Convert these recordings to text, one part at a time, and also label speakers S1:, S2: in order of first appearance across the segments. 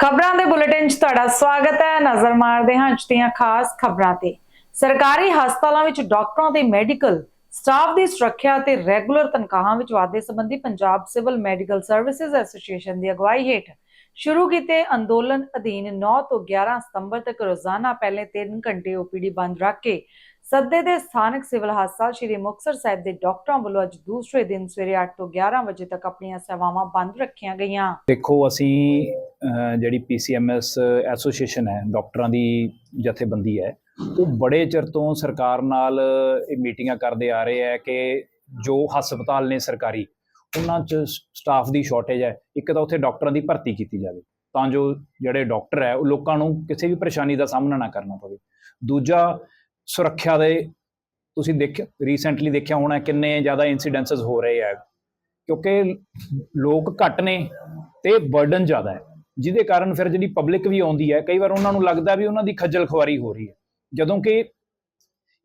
S1: ਖਬਰਾਂ ਦੇ ਬੁਲੇਟਿਨ 'ਚ ਤੁਹਾਡਾ ਸਵਾਗਤ ਹੈ। ਨਜ਼ਰ ਮਾਰਦੇ ਹਾਂ ਅੱਜ ਦੀਆਂ ਖਾਸ ਖਬਰਾਂ ਤੇ। ਸਰਕਾਰੀ ਹਸਪਤਾਲਾਂ ਵਿੱਚ ਡਾਕਟਰਾਂ ਤੇ ਮੈਡੀਕਲ, ਸਟਾਫ ਦੀ ਸੁਰੱਖਿਆ ਤੇ ਰੈਗੂਲਰ ਤਨਖਾਹਾਂ ਵਿੱਚ ਵਾਧੇ ਸੰਬੰਧੀ Punjab civil medical services association ਦੀ ਅਗਵਾਈ ਹੇਠ ਸ਼ੁਰੂ ਕੀਤੇ ਅੰਦੋਲਨ ਅਧੀਨ 9 ਤੋਂ 11 ਸਤੰਬਰ ਤੱਕ ਰੋਜ਼ਾਨਾ ਪਹਿਲੇ 3 ਘੰਟੇ ਓਪੀਡੀ ਬੰਦ ਰੱਖ ਕੇ ਸੱਦੇ ਦੇ ਸਥਾਨਕ ਸਿਵਲ ਹਸਪਤਾਲ ਸ਼੍ਰੀ ਮੁਕਤਸਰ ਸਾਹਿਬ ਦੇ ਡਾਕਟਰਾਂ ਵੱਲੋਂ ਅੱਜ ਦੂਸਰੇ ਦਿਨ ਸਵੇਰੇ 8 ਤੋਂ 11 ਵਜੇ ਤੱਕ ਆਪਣੀਆਂ ਸੇਵਾਵਾਂ ਬੰਦ ਰੱਖੀਆਂ ਗਈਆਂ।
S2: ਦੇਖੋ, ਅਸੀਂ ਜਿਹੜੀ ਪੀਸੀਐਮਐਸ ਐਸੋਸੀਏਸ਼ਨ ਹੈ, ਡਾਕਟਰਾਂ ਦੀ ਜਥੇਬੰਦੀ ਹੈ, ਉਹ ਬੜੇ ਚਿਰ ਤੋਂ ਸਰਕਾਰ ਨਾਲ ਇਹ ਮੀਟਿੰਗਾਂ ਕਰਦੇ ਆ ਰਹੇ ਹੈ ਕਿ ਜੋ ਹਸਪਤਾਲ ਨੇ ਸਰਕਾਰੀ, ਉਹਨਾਂ 'ਚ ਸਟਾਫ ਦੀ ਸ਼ਾਰਟੇਜ ਹੈ। ਇੱਕ ਤਾਂ ਉੱਥੇ ਡਾਕਟਰਾਂ ਦੀ ਭਰਤੀ ਕੀਤੀ ਜਾਵੇ, ਤਾਂ ਜੋ ਜਿਹੜੇ ਡਾਕਟਰ ਹੈ, ਉਹ ਲੋਕਾਂ ਨੂੰ ਕਿਸੇ ਵੀ ਪਰੇਸ਼ਾਨੀ ਦਾ ਸਾਹਮਣਾ ਨਾ ਕਰਨਾ ਪਵੇ। ਦੂਜਾ ਸੁਰੱਖਿਆ ਦੇ ਤੁਸੀਂ ਦੇਖ ਰੀਸੈਂਟਲੀ ਦੇਖਿਆ ਹੋਣਾ ਕਿੰਨੇ ਜ਼ਿਆਦਾ ਇਨਸੀਡੈਂਸਸ ਹੋ ਰਹੇ ਹੈ ਕਿਉਂਕਿ ਲੋਕ ਘੱਟ ਨੇ ਤੇ ਬਰਡਨ ਜ਼ਿਆਦਾ ਹੈ। ਜਿਹਦੇ ਕਾਰਨ ਫਿਰ ਜਿਹੜੀ ਪਬਲਿਕ ਵੀ ਆਉਂਦੀ ਹੈ, ਕਈ ਵਾਰ ਉਹਨਾਂ ਨੂੰ ਲੱਗਦਾ ਵੀ ਉਹਨਾਂ ਦੀ ਖੱਜਲ ਖੁਆਰੀ ਹੋ ਰਹੀ ਹੈ। ਜਦੋਂ ਕਿ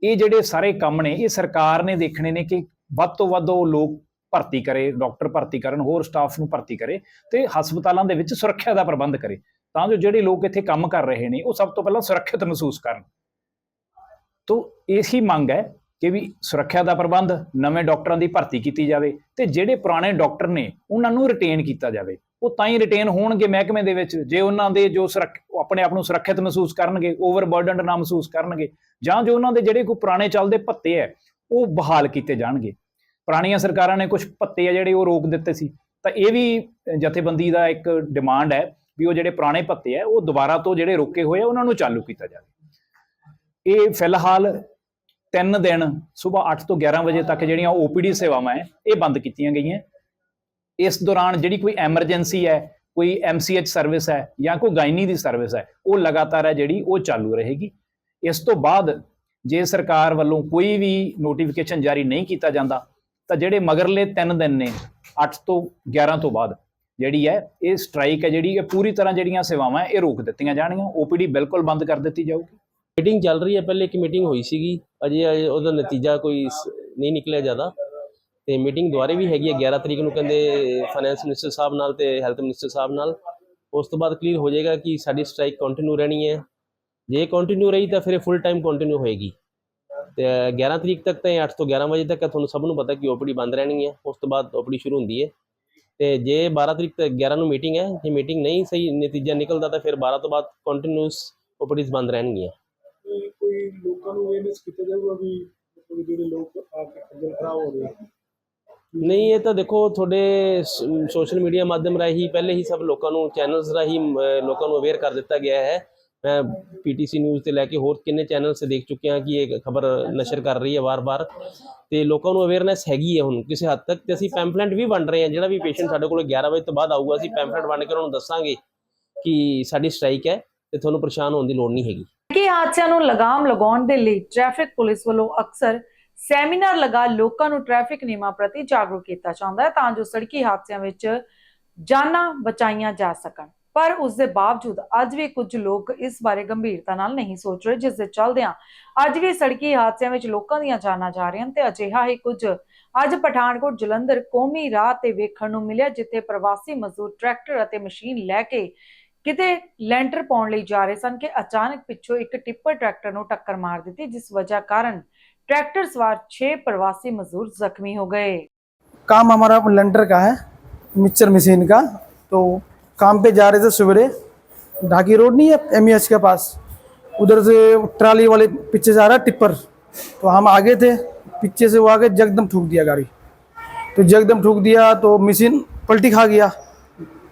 S2: ਇਹ ਜਿਹੜੇ ਸਾਰੇ ਕੰਮ ਨੇ, ਇਹ ਸਰਕਾਰ ਨੇ ਦੇਖਣੇ ਨੇ ਕਿ ਵੱਧ ਤੋਂ ਵੱਧ ਉਹ ਲੋਕ ਭਰਤੀ ਕਰੇ ਡਾਕਟਰ ਭਰਤੀ ਕਰਨ, ਹੋਰ ਸਟਾਫ ਨੂੰ ਭਰਤੀ ਕਰੇ ਤੇ ਹਸਪਤਾਲਾਂ ਦੇ ਵਿੱਚ ਸੁਰੱਖਿਆ ਦਾ ਪ੍ਰਬੰਧ ਕਰੇ। ਤਾਂ ਜੋ ਜਿਹੜੇ ਲੋਕ ਇੱਥੇ ਕੰਮ ਕਰ ਰਹੇ ਨੇ, ਉਹ ਸਭ ਤੋਂ ਪਹਿਲਾਂ ਸੁਰੱਖਿਅਤ ਮਹਿਸੂਸ ਕਰਨ। ਤੋਂ ਇਹੀ ਮੰਗ ਹੈ ਕਿ ਵੀ ਸੁਰੱਖਿਆ ਦਾ ਪ੍ਰਬੰਧ, ਨਵੇਂ ਡਾਕਟਰਾਂ ਦੀ ਭਰਤੀ ਕੀਤੀ ਜਾਵੇ ਤੇ ਜਿਹੜੇ ਪੁਰਾਣੇ ਡਾਕਟਰ ਨੇ ਉਹਨਾਂ ਨੂੰ ਰਿਟੇਨ ਕੀਤਾ ਜਾਵੇ। ਉਹ ਤਾਂ ਹੀ ਰਿਟੇਨ ਹੋਣਗੇ ਮਹਿਕਮੇ ਦੇ ਵਿੱਚ। ਜੇ ਉਹਨਾਂ ਦੇ ਜੋ ਸੁਰੱਖ ਆਪਣੇ ਆਪ ਨੂੰ ਸੁਰੱਖਿਅਤ ਮਹਿਸੂਸ ਕਰਨਗੇ ਓਵਰਬਰਡਨਡ ਨਾ ਮਹਿਸੂਸ ਕਰਨਗੇ, ਜਾਂ ਜੋ ਉਹਨਾਂ ਦੇ ਜਿਹੜੇ ਕੋਈ ਪੁਰਾਣੇ ਚੱਲਦੇ ਭੱਤੇ ਹੈ, ਉਹ ਬਹਾਲ ਕੀਤੇ ਜਾਣਗੇ। ਪੁਰਾਣੀਆਂ ਸਰਕਾਰਾਂ ਨੇ ਕੁਝ ਭੱਤੇ ਆ ਜਿਹੜੇ ਉਹ ਰੋਕ ਦਿੱਤੇ ਸੀ। ਤਾਂ ਇਹ ਵੀ ਜਥੇਬੰਦੀ ਦਾ ਇੱਕ ਡਿਮਾਂਡ ਹੈ ਵੀ ਉਹ ਜਿਹੜੇ ਪੁਰਾਣੇ ਭੱਤੇ ਆ ਉਹ ਦੁਬਾਰਾ ਤੋਂ ਜਿਹੜੇ ਰੋਕੇ ਹੋਏ ਆ, ਉਹਨਾਂ ਨੂੰ ਚਾਲੂ ਕੀਤਾ ਜਾਵੇ। ਇਹ ਫਿਲਹਾਲ ਤਿੰਨ ਦਿਨ ਸਵੇਰ 8 ਤੋਂ 11 ਵਜੇ ਤੱਕ ਜਿਹੜੀਆਂ ਓਪੀਡੀ ਸੇਵਾਵਾਂ ਹੈ, ਇਹ ਬੰਦ ਕੀਤੀਆਂ ਗਈਆਂ। ਇਸ ਦੌਰਾਨ ਜਿਹੜੀ ਕੋਈ ਐਮਰਜੈਂਸੀ ਹੈ, ਕੋਈ ਐਮਸੀਐਚ ਸਰਵਿਸ ਹੈ ਜਾਂ ਕੋਈ ਗਾਇਨੀ ਦੀ ਸਰਵਿਸ ਹੈ, ਉਹ ਲਗਾਤਾਰ ਹੈ ਜਿਹੜੀ, ਉਹ ਚਾਲੂ ਰਹੇਗੀ। ਇਸ ਤੋਂ ਬਾਅਦ ਜੇ ਸਰਕਾਰ ਵੱਲੋਂ ਕੋਈ ਵੀ ਨੋਟੀਫਿਕੇਸ਼ਨ ਜਾਰੀ ਨਹੀਂ ਕੀਤਾ ਜਾਂਦਾ, ਤਾਂ ਜਿਹੜੇ ਮਗਰਲੇ 3 ਦਿਨ ਨੇ 8 ਤੋਂ 11 ਤੋਂ ਬਾਅਦ ਜਿਹੜੀ ਹੈ, ਇਹ ਸਟ੍ਰਾਈਕ ਹੈ ਜਿਹੜੀ, ਇਹ ਪੂਰੀ ਤਰ੍ਹਾਂ ਜਿਹੜੀਆਂ ਸੇਵਾਵਾਂ ਇਹ ਰੋਕ ਦਿੱਤੀਆਂ ਜਾਣਗੀਆਂ। ਓਪੀਡੀ ਬਿਲਕੁਲ ਬੰਦ ਕਰ ਦਿੱਤੀ ਜਾਊਗੀ।
S3: ਮੀਟਿੰਗ ਚੱਲ ਰਹੀ ਹੈ, ਪਹਿਲੇ ਇੱਕ ਮੀਟਿੰਗ ਹੋਈ ਸੀਗੀ, ਅਜੇ ਅਜੇ ਉਹਦਾ ਨਤੀਜਾ ਕੋਈ ਸ- ਨਹੀਂ ਨਿਕਲਿਆ ਜ਼ਿਆਦਾ। ਤੇ ਮੀਟਿੰਗ ਦੁਬਾਰੇ ਵੀ ਹੈਗੀ ਹੈ 11 ਤਰੀਕ ਨੂੰ ਕਹਿੰਦੇ ਫਾਈਨੈਂਸ ਮਿਨਿਸਟਰ ਸਾਹਿਬ ਨਾਲ ਤੇ ਹੈਲਥ ਮਿਨਿਸਟਰ ਸਾਹਿਬ ਨਾਲ। ਉਸ ਤੋਂ ਬਾਅਦ ਕਲੀਅਰ ਹੋ ਜਾਏਗਾ ਕਿ ਸਾਡੀ ਸਟ੍ਰਾਈਕ ਕੰਟੀਨਿਊ ਰਹਿਣੀ ਹੈ। ਜੇ ਕੰਟੀਨਿਊ ਰਹੀ ਤਾਂ ਫਿਰ ਫੁੱਲ ਟਾਈਮ ਕੰਟੀਨਿਊ ਹੋਏਗੀ। ਤੇ 11 ਤਰੀਕ ਤੱਕ ਤਾਂ ਇਹ 8 ਤੋਂ 11 ਵਜੇ ਤੱਕ ਤੁਹਾਨੂੰ ਸਭ ਨੂੰ ਪਤਾ ਕਿ ਓਪੀਡੀ ਬੰਦ ਰਹਿਣੀ ਹੈ, ਉਸ ਤੋਂ ਬਾਅਦ ਓਪੀਡੀ ਸ਼ੁਰੂ ਹੁੰਦੀ ਹੈ। ਤੇ ਜੇ 12 ਤਰੀਕ ਤੱਕ 11 ਨੂੰ ਮੀਟਿੰਗ ਹੈ, ਜੇ ਮੀਟਿੰਗ ਨਹੀਂ ਸਹੀ ਨਤੀਜਾ ਨਿਕਲਦਾ ਤਾਂ ਫਿਰ 12 ਤੋਂ ਬਾਅਦ ਕੰਟੀਨਿਊਸ ਓਪੀਡੀਜ਼ ਬੰਦ ਰਹਿਣਗੀਆਂ।
S4: ਤੇ ਕੋਈ ਲੋਕਾਂ ਨੂੰ ਅਵੇਅਰਨੈਸ ਕੀਤਾ ਜਾਊਗਾ ਵੀ ਕੋਈ ਜਿਹੜੇ ਲੋਕ ਆ ਕੇ ਖੱਜਲ ਖਰਾਬ ਹੋ ਰਹੇ ਆ?
S3: ਨਹੀਂ ਇਹ ਤਾਂ ਦੇਖੋ ਤੁਹਾਡੇ ਸੋਸ਼ਲ ਮੀਡੀਆ ਮਾਧਿਅਮ ਰਾਹੀਂ ਪਹਿਲੇ ਹੀ ਸਭ ਲੋਕਾਂ ਨੂੰ ਚੈਨਲਸ ਰਾਹੀਂ ਅਹ, ਲੋਕਾਂ ਨੂੰ ਅਵੇਅਰ ਕਰ ਦਿੱਤਾ ਗਿਆ ਹੈ। ਮੈਂ ਪੀਟੀਸੀ ਨਿਊਜ਼ ਤੇ ਲੈ ਕੇ ਹੋਰ ਕਿੰਨੇ ਚੈਨਲ ਸੇ ਦੇਖ ਚੁੱਕਿਆ ਕਿ ਇਹ ਖਬਰ ਨਸ਼ਰ ਕਰ ਰਹੀ ਹੈ ਵਾਰ-ਵਾਰ। ਤੇ ਲੋਕਾਂ ਨੂੰ ਅਵੇਅਰਨੈਸ ਹੈਗੀ ਹੈ ਹੁਣ ਕਿਸੇ ਹੱਦ ਤੱਕ ਤੇ ਅਸੀਂ ਪੈਂਫਲੇਟ ਵੀ ਵੰਡ ਰਹੇ ਹਾਂ ਜਿਹੜਾ ਵੀ ਪੇਸ਼ੈਂਟ ਸਾਡੇ ਕੋਲ 11 ਵਜੇ ਤੋਂ ਬਾਅਦ ਆਊਗਾ ਅਸੀਂ ਪੈਂਫਲੇਟ ਵੰਡ ਕੇ ਉਹਨਾਂ ਨੂੰ ਦੱਸਾਂਗੇ ਕਿ ਸਾਡੀ ਸਟ੍ਰਾਈਕ ਹੈ। ਤੇ ਤੁਹਾਨੂੰ ਪਰੇਸ਼ਾਨ ਹੋਣ ਦੀ ਲੋੜ ਨਹੀਂ ਹੈਗੀ।
S1: ਕਿ ਹਾਦਸਿਆਂ ਨੂੰ ਲਗਾਮ ਲਗਾਉਣ ਦੇ ਲਈ ਟ੍ਰੈਫਿਕ ਪੁਲਿਸ ਵੱਲੋਂ ਅਕਸਰ ਸੈਮੀਨਾਰ ਲਗਾ ਲੋਕਾਂ ਨੂੰ ਟ੍ਰੈਫਿਕ ਨਿਯਮਾਂ ਪ੍ਰਤੀ ਜਾਗਰੂਕ ਕੀਤਾ ਜਾਂਦਾ ਹੈ ਤਾਂ ਜੋ ਸੜਕੀ ਹਾਦਸਿਆਂ ਵਿੱਚ ਜਾਨਾਂ ਬਚਾਈਆਂ ਜਾ ਸਕਣ। ਪਰ ਉਸ ਦੇ ਬਾਵਜੂਦ ਅੱਜ ਵੀ ਕੁਝ ਲੋਕ ਇਸ ਬਾਰੇ ਗੰਭੀਰਤਾ ਨਾਲ ਨਹੀਂ ਸੋਚ ਰਹੇ, ਜਿਸ ਦੇ ਚੱਲਦਿਆਂ ਅੱਜ ਵੀ ਸੜਕੀ ਹਾਦਸਿਆਂ ਵਿੱਚ ਲੋਕਾਂ ਦੀਆਂ ਜਾਨਾਂ ਜਾ ਰਹੀਆਂ ਤੇ ਅਜਿਹਾ ਹੀ ਕੁਝ ਅੱਜ ਪਠਾਨਕੋਟ ਜਲੰਧਰ ਕੌਮੀ ਰਾਹ ਤੇ ਵੇਖਣ ਨੂੰ ਮਿਲਿਆ, ਜਿੱਥੇ ਪ੍ਰਵਾਸੀ ਮਜ਼ਦੂਰ ਟਰੈਕਟਰ ਅਤੇ ਮਸ਼ੀਨ ਲੈ ਕੇ ਕਿਤੇ ਲੈਂਟਰ ਪਾਉਣ ਲਈ ਜਾ ਰਹੇ ਸਨ ਕਿ ਅਚਾਨਕ ਪਿੱਛੋਂ ਇੱਕ ਟਿੱਪਰ ਟਰੈਕਟਰ ਨੂੰ ਟੱਕਰ ਮਾਰ ਦਿੱਤੀ ਜਿਸ ਵਜ੍ਹਾ ਕਾਰਨ ट्रैक्टर सवार छह प्रवासी मजदूर जख्मी हो गए
S5: काम हमारा लेंटर का है मिक्सर मशीन का तो काम पे जा रहे थे सवेरे ढाकी रोड नहीं है एम के पास उधर से ट्राली वाले पीछे से आ रहा टिप्पर तो हम आगे थे पीछे से वो आगे जगदम ठूक दिया गाड़ी तो जगदम ठूक दिया तो मशीन पलटी खा गया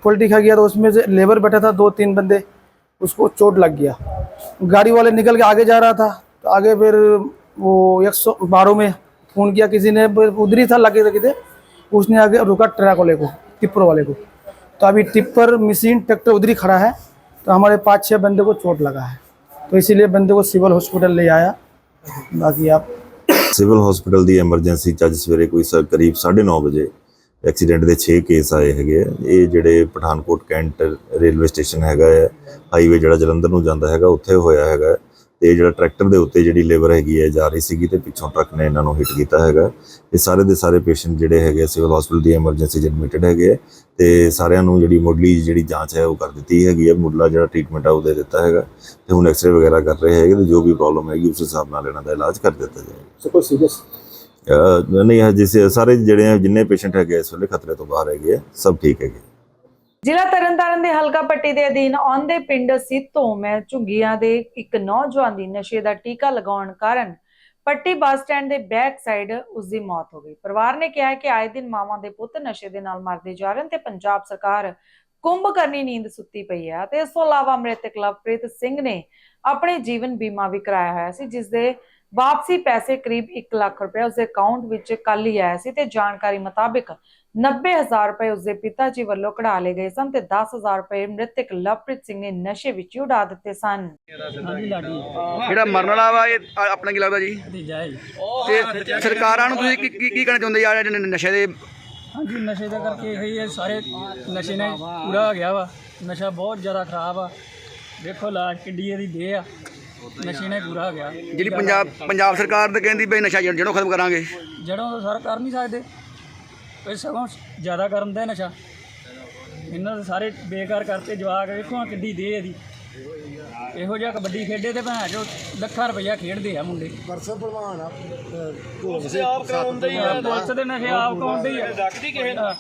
S5: पोल्ट्री खा गया तो उसमें से लेबर बैठा था, दो तीन बंदे। उसको चोट लग गया। गाड़ी वाले निकल के आगे जा रहा था तो आगे फिर वो एक सौ बारह में फ़ोन किया किसी ने उधर ही था लगे लगे थे। उसने आगे रुका ट्रक वाले को, टिप्पर वाले को। तो अभी टिप्पर, मशीन, ट्रैक्टर उधर ही खड़ा है तो हमारे पाँच छः बंदे को चोट लगा है। तो इसीलिए बंदे को सिविल हॉस्पिटल ले आया। बाकी आप
S6: सिविल हॉस्पिटल दी एमरजेंसी चार्ज सवेरे कोई सर करीब साढ़े नौ बजे ਐਕਸੀਡੈਂਟ ਦੇ 6 ਕੇਸ ਆਏ ਹੈਗੇ ਆ। ਇਹ ਜਿਹੜੇ ਪਠਾਨਕੋਟ ਕੈਂਟ ਰੇਲਵੇ ਸਟੇਸ਼ਨ ਹੈਗਾ ਹੈ ਹਾਈਵੇ ਜਿਹੜਾ ਜਲੰਧਰ ਨੂੰ ਜਾਂਦਾ ਹੈਗਾ, ਉੱਥੇ ਹੋਇਆ ਹੈਗਾ ਹੈ। ਤੇ ਜਿਹੜਾ ਟਰੈਕਟਰ ਦੇ ਉੱਤੇ ਜਿਹੜੀ ਲੇਬਰ ਹੈਗੀ ਹੈ ਜਾ ਰਹੀ ਸੀਗੀ ਤੇ ਪਿੱਛੋਂ ਟਰੱਕ ਨੇ ਇਹਨਾਂ ਨੂੰ ਹਿੱਟ ਕੀਤਾ ਹੈਗਾ ਇਹ ਸਾਰੇ ਦੇ ਸਾਰੇ ਪੇਸ਼ੈਂਟ ਜਿਹੜੇ ਹੈਗੇ ਸਿਵਲ ਹਸਪੀਟਲ ਦੀ ਐਮਰਜੈਂਸੀ 'ਚ ਐਡਮਿਟਡ ਹੈਗੇ ਆ ਤੇ ਸਾਰਿਆਂ ਨੂੰ ਜਿਹੜੀ ਮੁੱਢਲੀ ਜਿਹੜੀ ਜਾਂਚ ਹੈ, ਉਹ ਕਰ ਦਿੱਤੀ ਹੈਗੀ ਹੈ ਮੁੱਢਲਾ ਜਿਹੜਾ ਟ੍ਰੀਟਮੈਂਟ ਆ, ਉਹ ਦੇ ਦਿੱਤਾ ਹੈਗਾ ਤੇ ਹੁਣ ਐਕਸਰੇ ਵਗੈਰਾ ਕਰ ਰਹੇ ਹੈਗੇ ਤੇ ਜੋ ਵੀ ਪ੍ਰੋਬਲਮ ਹੈਗੀ, ਉਸ ਹਿਸਾਬ ਨਾਲ ਇਹਨਾਂ ਦਾ ਇਲਾਜ ਕਰ ਦਿੱਤਾ ਜਾਏਗਾ।
S4: ਸੋ ਕੋਈ ਸੀਰੀਅਸ
S6: ਨਹੀਂ ਹਜੇ ਸਾਰੇ ਜਿਹੜੇ ਜਿੰਨੇ ਪੇਸ਼ੈਂਟ ਹੈਗੇ ਇਸ ਵੇਲੇ ਖਤਰੇ ਤੋਂ ਬਾਹਰ ਹੈਗੇ ਸਭ ਠੀਕ ਹੈਗੇ
S1: ਜ਼ਿਲ੍ਹਾ ਤਰਨਤਾਰਨ ਦੇ ਹਲਕਾ ਪੱਟੀ ਦੇ ਅਧੀਨ ਆਉਂਦੇ ਪਿੰਡ ਸਿੱਤੋਂ ਮੈਂ ਝੁੰਗੀਆਂ ਦੇ ਇੱਕ ਨੌਜਵਾਨ ਦੀ ਨਸ਼ੇ ਦਾ ਟੀਕਾ ਲਗਾਉਣ ਕਾਰਨ ਪੱਟੀ ਬੱਸ ਸਟੈਂਡ ਦੇ ਬੈਕ ਸਾਈਡ ਉਸ ਦੀ ਮੌਤ ਹੋ ਗਈ। ਪਰਿਵਾਰ ਨੇ ਕਿਹਾ ਕਿ ਆਏ ਦਿਨ ਮਾਵਾਂ ਦੇ ਪੁੱਤ ਨਸ਼ੇ ਦੇ ਨਾਲ ਮਰਦੇ ਜਾ ਰਹੇ ਹਨ ਤੇ ਪੰਜਾਬ ਸਰਕਾਰ ਕੁੰਭ ਕਰਨੀ ਨੀਂਦ ਸੁੱਤੀ ਪਈ ਹੈ ਤੇ ਇਸ ਤੋਂ ਇਲਾਵਾ ਮ੍ਰਿਤਕ ਲਵਪ੍ਰੀਤ ਸਿੰਘ ਨੇ ਆਪਣੇ ਜੀਵਨ ਬੀਮਾ ਵੀ ਕਰਾਇਆ ਹੋਇਆ ਸੀ, ਜਿਸ ਦੇ ਵਾਪਸੀ ਪੈਸੇ ਕਰੀਬ 1 ਲੱਖ ਰੁਪਏ ਉਸਦੇ ਅਕਾਊਂਟ ਵਿੱਚ ਕੱਲ ਹੀ ਆਇਆ ਸੀ ਤੇ ਜਾਣਕਾਰੀ ਮੁਤਾਬਿਕ 90000 ਰੁਪਏ ਉਸਦੇ ਪਿਤਾ ਜੀ ਵੱਲੋਂ ਕਢਾ ਲਏ ਗਏ ਸਨ ਤੇ 10000 ਰੁਪਏ ਮ੍ਰਿਤਕ ਲਵਪ੍ਰੀਤ ਸਿੰਘ ਨੇ ਨਸ਼ੇ ਵਿੱਚ ਉਡਾ ਦਿੱਤੇ ਸਨ।
S7: ਹਾਂਜੀ ਲਾਡੀ
S8: ਜਿਹੜਾ ਮਰਨ ਵਾਲਾ ਵਾ ਇਹ? ਆ- ਆਪਣਾ ਕੀ ਲੱਗਦਾ ਜੀ?
S7: ਭਤੀਜਾ ਹੈ ਜੀ।
S8: ਤੇ ਸਰਕਾਰਾਂ ਨੂੰ ਤੁਸੀਂ ਕੀ ਕੀ ਕੀ ਕਹਿਣਾ ਚਾਹੁੰਦੇ ਯਾਰ ਜਿਹੜੇ ਨਸ਼ੇ ਦੇ
S7: ਹਾਂਜੀ ਨਸ਼ੇ ਦਾ ਕਰਕੇ ਇਹ ਇਹ ਸਾਰੇ ਨਸ਼ੇ ਨੇ ਪੂਰਾ ਹੋ ਗਿਆ ਵਾ। ਨਸ਼ਾ ਬਹੁਤ ਜ਼ਿਆਦਾ ਖਰਾਬ ਆ। ਵੇਖੋ ਲਾਸ਼ ਕਿੱਡੀ ਇਹਦੀ ਦੇ ਆ। ਨਸ਼ੇ ਨੇ ਪੂਰਾ ਹੋ ਗਿਆ।
S8: ਜਿਹੜੀ ਪੰਜਾਬ ਪੰਜਾਬ ਸਰਕਾਰ ਤਾਂ ਕਹਿੰਦੀ ਬਈ ਨਸ਼ਾ ਜੜ- ਜੜੋਂ ਖਤਮ ਕਰਾਂਗੇ।
S7: ਜੜੋਂ ਤਾਂ ਸਰ ਕਰ ਨਹੀਂ ਸਕਦੇ। ਇਹ ਸਗੋਂ ਜ਼ਿਆਦਾ ਕਰਨ ਦਾ ਨਸ਼ਾ। ਇਹਨਾਂ ਦੇ ਸਾਰੇ ਬੇਕਾਰ ਕਰਤੇ ਜਵਾਕ ਵੇਖੋ ਆਹ ਕਿੱਡੀ ਦੇ ਇਹਦੀ। ਇਹੋ ਜਿਹਾ ਕਬੱਡੀ ਖੇਡੇ ਤੇ ਭੈਣ ਜੋ ਲੱਖਾਂ ਰੁਪਈਆ ਖੇਡਦੇ ਆ ਮੁੰਡੇ। ਪਰਸੋਂ ਭਲਵਾਨ ਆ ਪੁਲਿਸ ਆਪ ਕਰਾਉਂਦੇ ਹੀ ਆ। ਪੁਲਿਸ ਦੇ ਨਸ਼ੇ ਆਪ ਕਰਾਉਂਦੇ ਹੀ ਆ। ਡੱਕਦੀ ਕਿਸੇ ਦਾ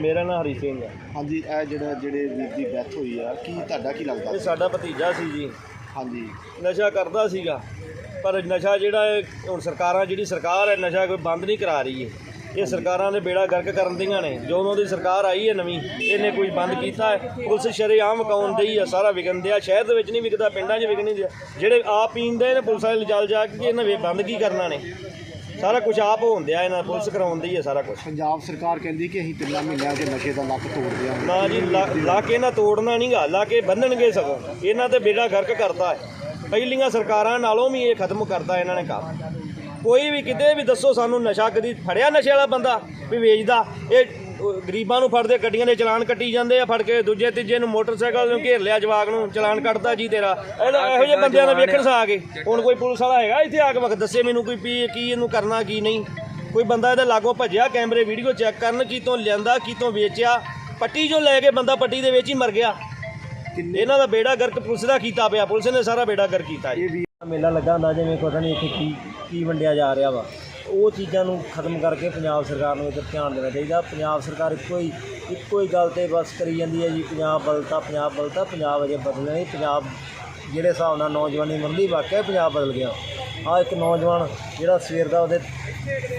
S9: ਮੇਰਾ ਨਾਮ ਹਰੀ ਸਿੰਘ ਹੈ
S10: ਹਾਂਜੀ ਇਹ ਜਿਹੜਾ ਜਿਹੜੇ ਵੀਰ ਦੀ ਡੈਥ ਹੋਈ ਆ ਕੀ ਤੁਹਾਡਾ ਕੀ ਲੱਗਦਾ?
S9: ਇਹ ਸਾਡਾ ਭਤੀਜਾ ਸੀ ਜੀ।
S10: ਹਾਂਜੀ।
S9: ਨਸ਼ਾ ਕਰਦਾ ਸੀਗਾ ਪਰ ਨਸ਼ਾ ਜਿਹੜਾ ਇਹ ਹੁਣ ਸਰਕਾਰਾਂ ਜਿਹੜੀ ਸਰਕਾਰ ਹੈ ਨਸ਼ਾ ਕੋਈ ਬੰਦ ਨਹੀਂ ਕਰਾ ਰਹੀ ਹੈ। ਇਹ ਸਰਕਾਰਾਂ ਨੇ ਬੇੜਾ ਗਰਕ ਕਰਨ ਦੀਆਂ ਨੇ। ਜਦੋਂ ਦੀ ਸਰਕਾਰ ਆਈ ਹੈ ਨਵੀਂ ਇਹਨੇ ਕੋਈ ਬੰਦ ਕੀਤਾ ਹੈ। ਪੁਲਿਸ ਸ਼ਰੇਆਮ ਕਾਉਣ ਦਈ ਆ ਸਾਰਾ ਵਿਕਣ ਦਿਆ। ਸ਼ਹਿਰ ਦੇ ਵਿੱਚ ਨਹੀਂ ਵਿਕਦਾ ਪਿੰਡਾਂ 'ਚ ਵਿਕ ਨਹੀਂ ਦਿਆ ਜਿਹੜੇ ਆਪ ਪੀਂਦੇ ਨੇ ਪੁਲਿਸ ਵਾਲੇ ਜਲ ਜਾ ਕੇ ਇਹਨਾਂ ਵੇ ਬੰਦ ਕੀ ਕਰਨਾ ਨੇ? ਸਾਰਾ ਕੁਝ ਆਪ ਹੋਣ ਦਿਆ ਇਹਨਾਂ ਪੁਲਿਸ ਕਰਾਉਣ ਦਈ ਹੈ ਸਾਰਾ ਕੁਝ
S10: ਪੰਜਾਬ ਸਰਕਾਰ ਕਹਿੰਦੀ ਕਿ ਅਸੀਂ ਤਿੰਨਾਂ ਮਹੀਨਿਆਂ 'ਚ ਨਸ਼ੇ ਦਾ ਲੱਕ ਤੋੜ ਦਿਆਂਗੇ
S9: ਨਾ ਜੀ ਲਾ- ਲਾ ਕੇ ਨਾ ਤੋੜਨਾ ਨਹੀਂਗਾ ਲਾ ਕੇ ਬੰਨਣਗੇ ਸਗੋਂ। ਇਹਨਾਂ ਤੇ ਬੇੜਾ ਗਰਕ ਕਰਤਾ ਹੈ। ਪਹਿਲੀਆਂ ਸਰਕਾਰਾਂ ਨਾਲੋਂ ਵੀ ਇਹ ਖਤਮ ਕਰਤਾ ਇਹਨਾਂ ਨੇ ਕੰਮ। ਕੋਈ ਵੀ ਕਿਤੇ ਵੀ ਦੱਸੋ ਸਾਨੂੰ ਨਸ਼ਾ ਕਦੀ ਫੜਿਆ ਨਸ਼ੇ ਵਾਲਾ ਬੰਦਾ ਵੀ ਵੇਚਦਾ ਇਹ ਗਰੀਬਾਂ ਨੂੰ ਫੜਦੇ ਗੱਡੀਆਂ ਦੇ ਚਲਾਨ ਕੱਟੀ ਜਾਂਦੇ ਆ ਫੜ ਕੇ ਦੂਜੇ ਤੀਜੇ ਨੂੰ ਮੋਟਰਸਾਈਕਲ ਨੂੰ ਘੇਰ ਲਿਆ ਜਵਾਕ ਨੂੰ ਚਲਾਨ ਕੱਟਦਾ ਜੀ ਤੇਰਾ। ਇਹਦਾ- ਇਹੋ ਜਿਹੇ ਬੰਦਿਆਂ ਦਾ ਵੇਖਣ ਸਾ ਕੇ ਹੁਣ ਕੋਈ ਪੁਲਿਸ ਵਾਲਾ ਹੈਗਾ ਇੱਥੇ ਆ ਕੇ ਵਕਤ ਦੱਸੇ ਮੈਨੂੰ ਕੋਈ ਵੀ ਕੀ ਇਹਨੂੰ ਕਰਨਾ ਕੀ ਨਹੀਂ। ਕੋਈ ਬੰਦਾ ਇਹਦੇ ਲਾਗੋਂ ਭੱਜਿਆ ਕੈਮਰੇ ਵੀਡੀਓ ਚੈੱਕ ਕਰਨ ਕਿਤੋਂ ਲਿਆਂਦਾ ਕਿਤੋਂ ਵੇਚਿਆ। ਪੱਟੀ ਜੋ ਲੈ ਕੇ ਬੰਦਾ ਪੱਟੀ ਦੇ ਵਿੱਚ ਹੀ ਮਰ ਗਿਆ। ਇਹਨਾਂ ਦਾ ਬੇੜਾ ਗਰਕ ਪੁਲਿਸ ਦਾ ਕੀਤਾ ਪਿਆ। ਪੁਲਿਸ ਨੇ ਸਾਰਾ ਬੇੜਾ ਗਰਕ ਕੀਤਾ ਜੀ।
S11: ਮੇਲਾ ਲੱਗਾ ਹੁੰਦਾ ਜਿਵੇਂ ਪਤਾ ਨਹੀਂ ਇੱਥੇ ਕੀ ਕੀ ਵੰਡਿਆ ਜਾ ਰਿਹਾ ਵਾ। ਉਹ ਚੀਜ਼ਾਂ ਨੂੰ ਖਤਮ ਕਰਕੇ ਪੰਜਾਬ ਸਰਕਾਰ ਨੂੰ ਇੱਧਰ ਧਿਆਨ ਦੇਣਾ ਚਾਹੀਦਾ। ਪੰਜਾਬ ਸਰਕਾਰ ਇੱਕੋ ਹੀ ਇੱਕੋ ਹੀ ਗੱਲ ਤੇ ਬਸ ਕਰੀ ਜਾਂਦੀ ਹੈ ਜੀ, ਪੰਜਾਬ ਬਦਲਤਾ ਪੰਜਾਬ ਬਦਲਤਾ, ਪੰਜਾਬ ਅਜੇ ਬਦਲਿਆ ਨਹੀਂ। ਪੰਜਾਬ ਜਿਹੜੇ ਹਿਸਾਬ ਨਾਲ ਨੌਜਵਾਨੀ ਮੰਦੀ ਵਾਕਿਆ ਪੰਜਾਬ ਬਦਲ ਗਿਆ। ਆ ਇੱਕ ਨੌਜਵਾਨ ਜਿਹੜਾ ਸਵੇਰ ਦਾ ਉਹਦੇ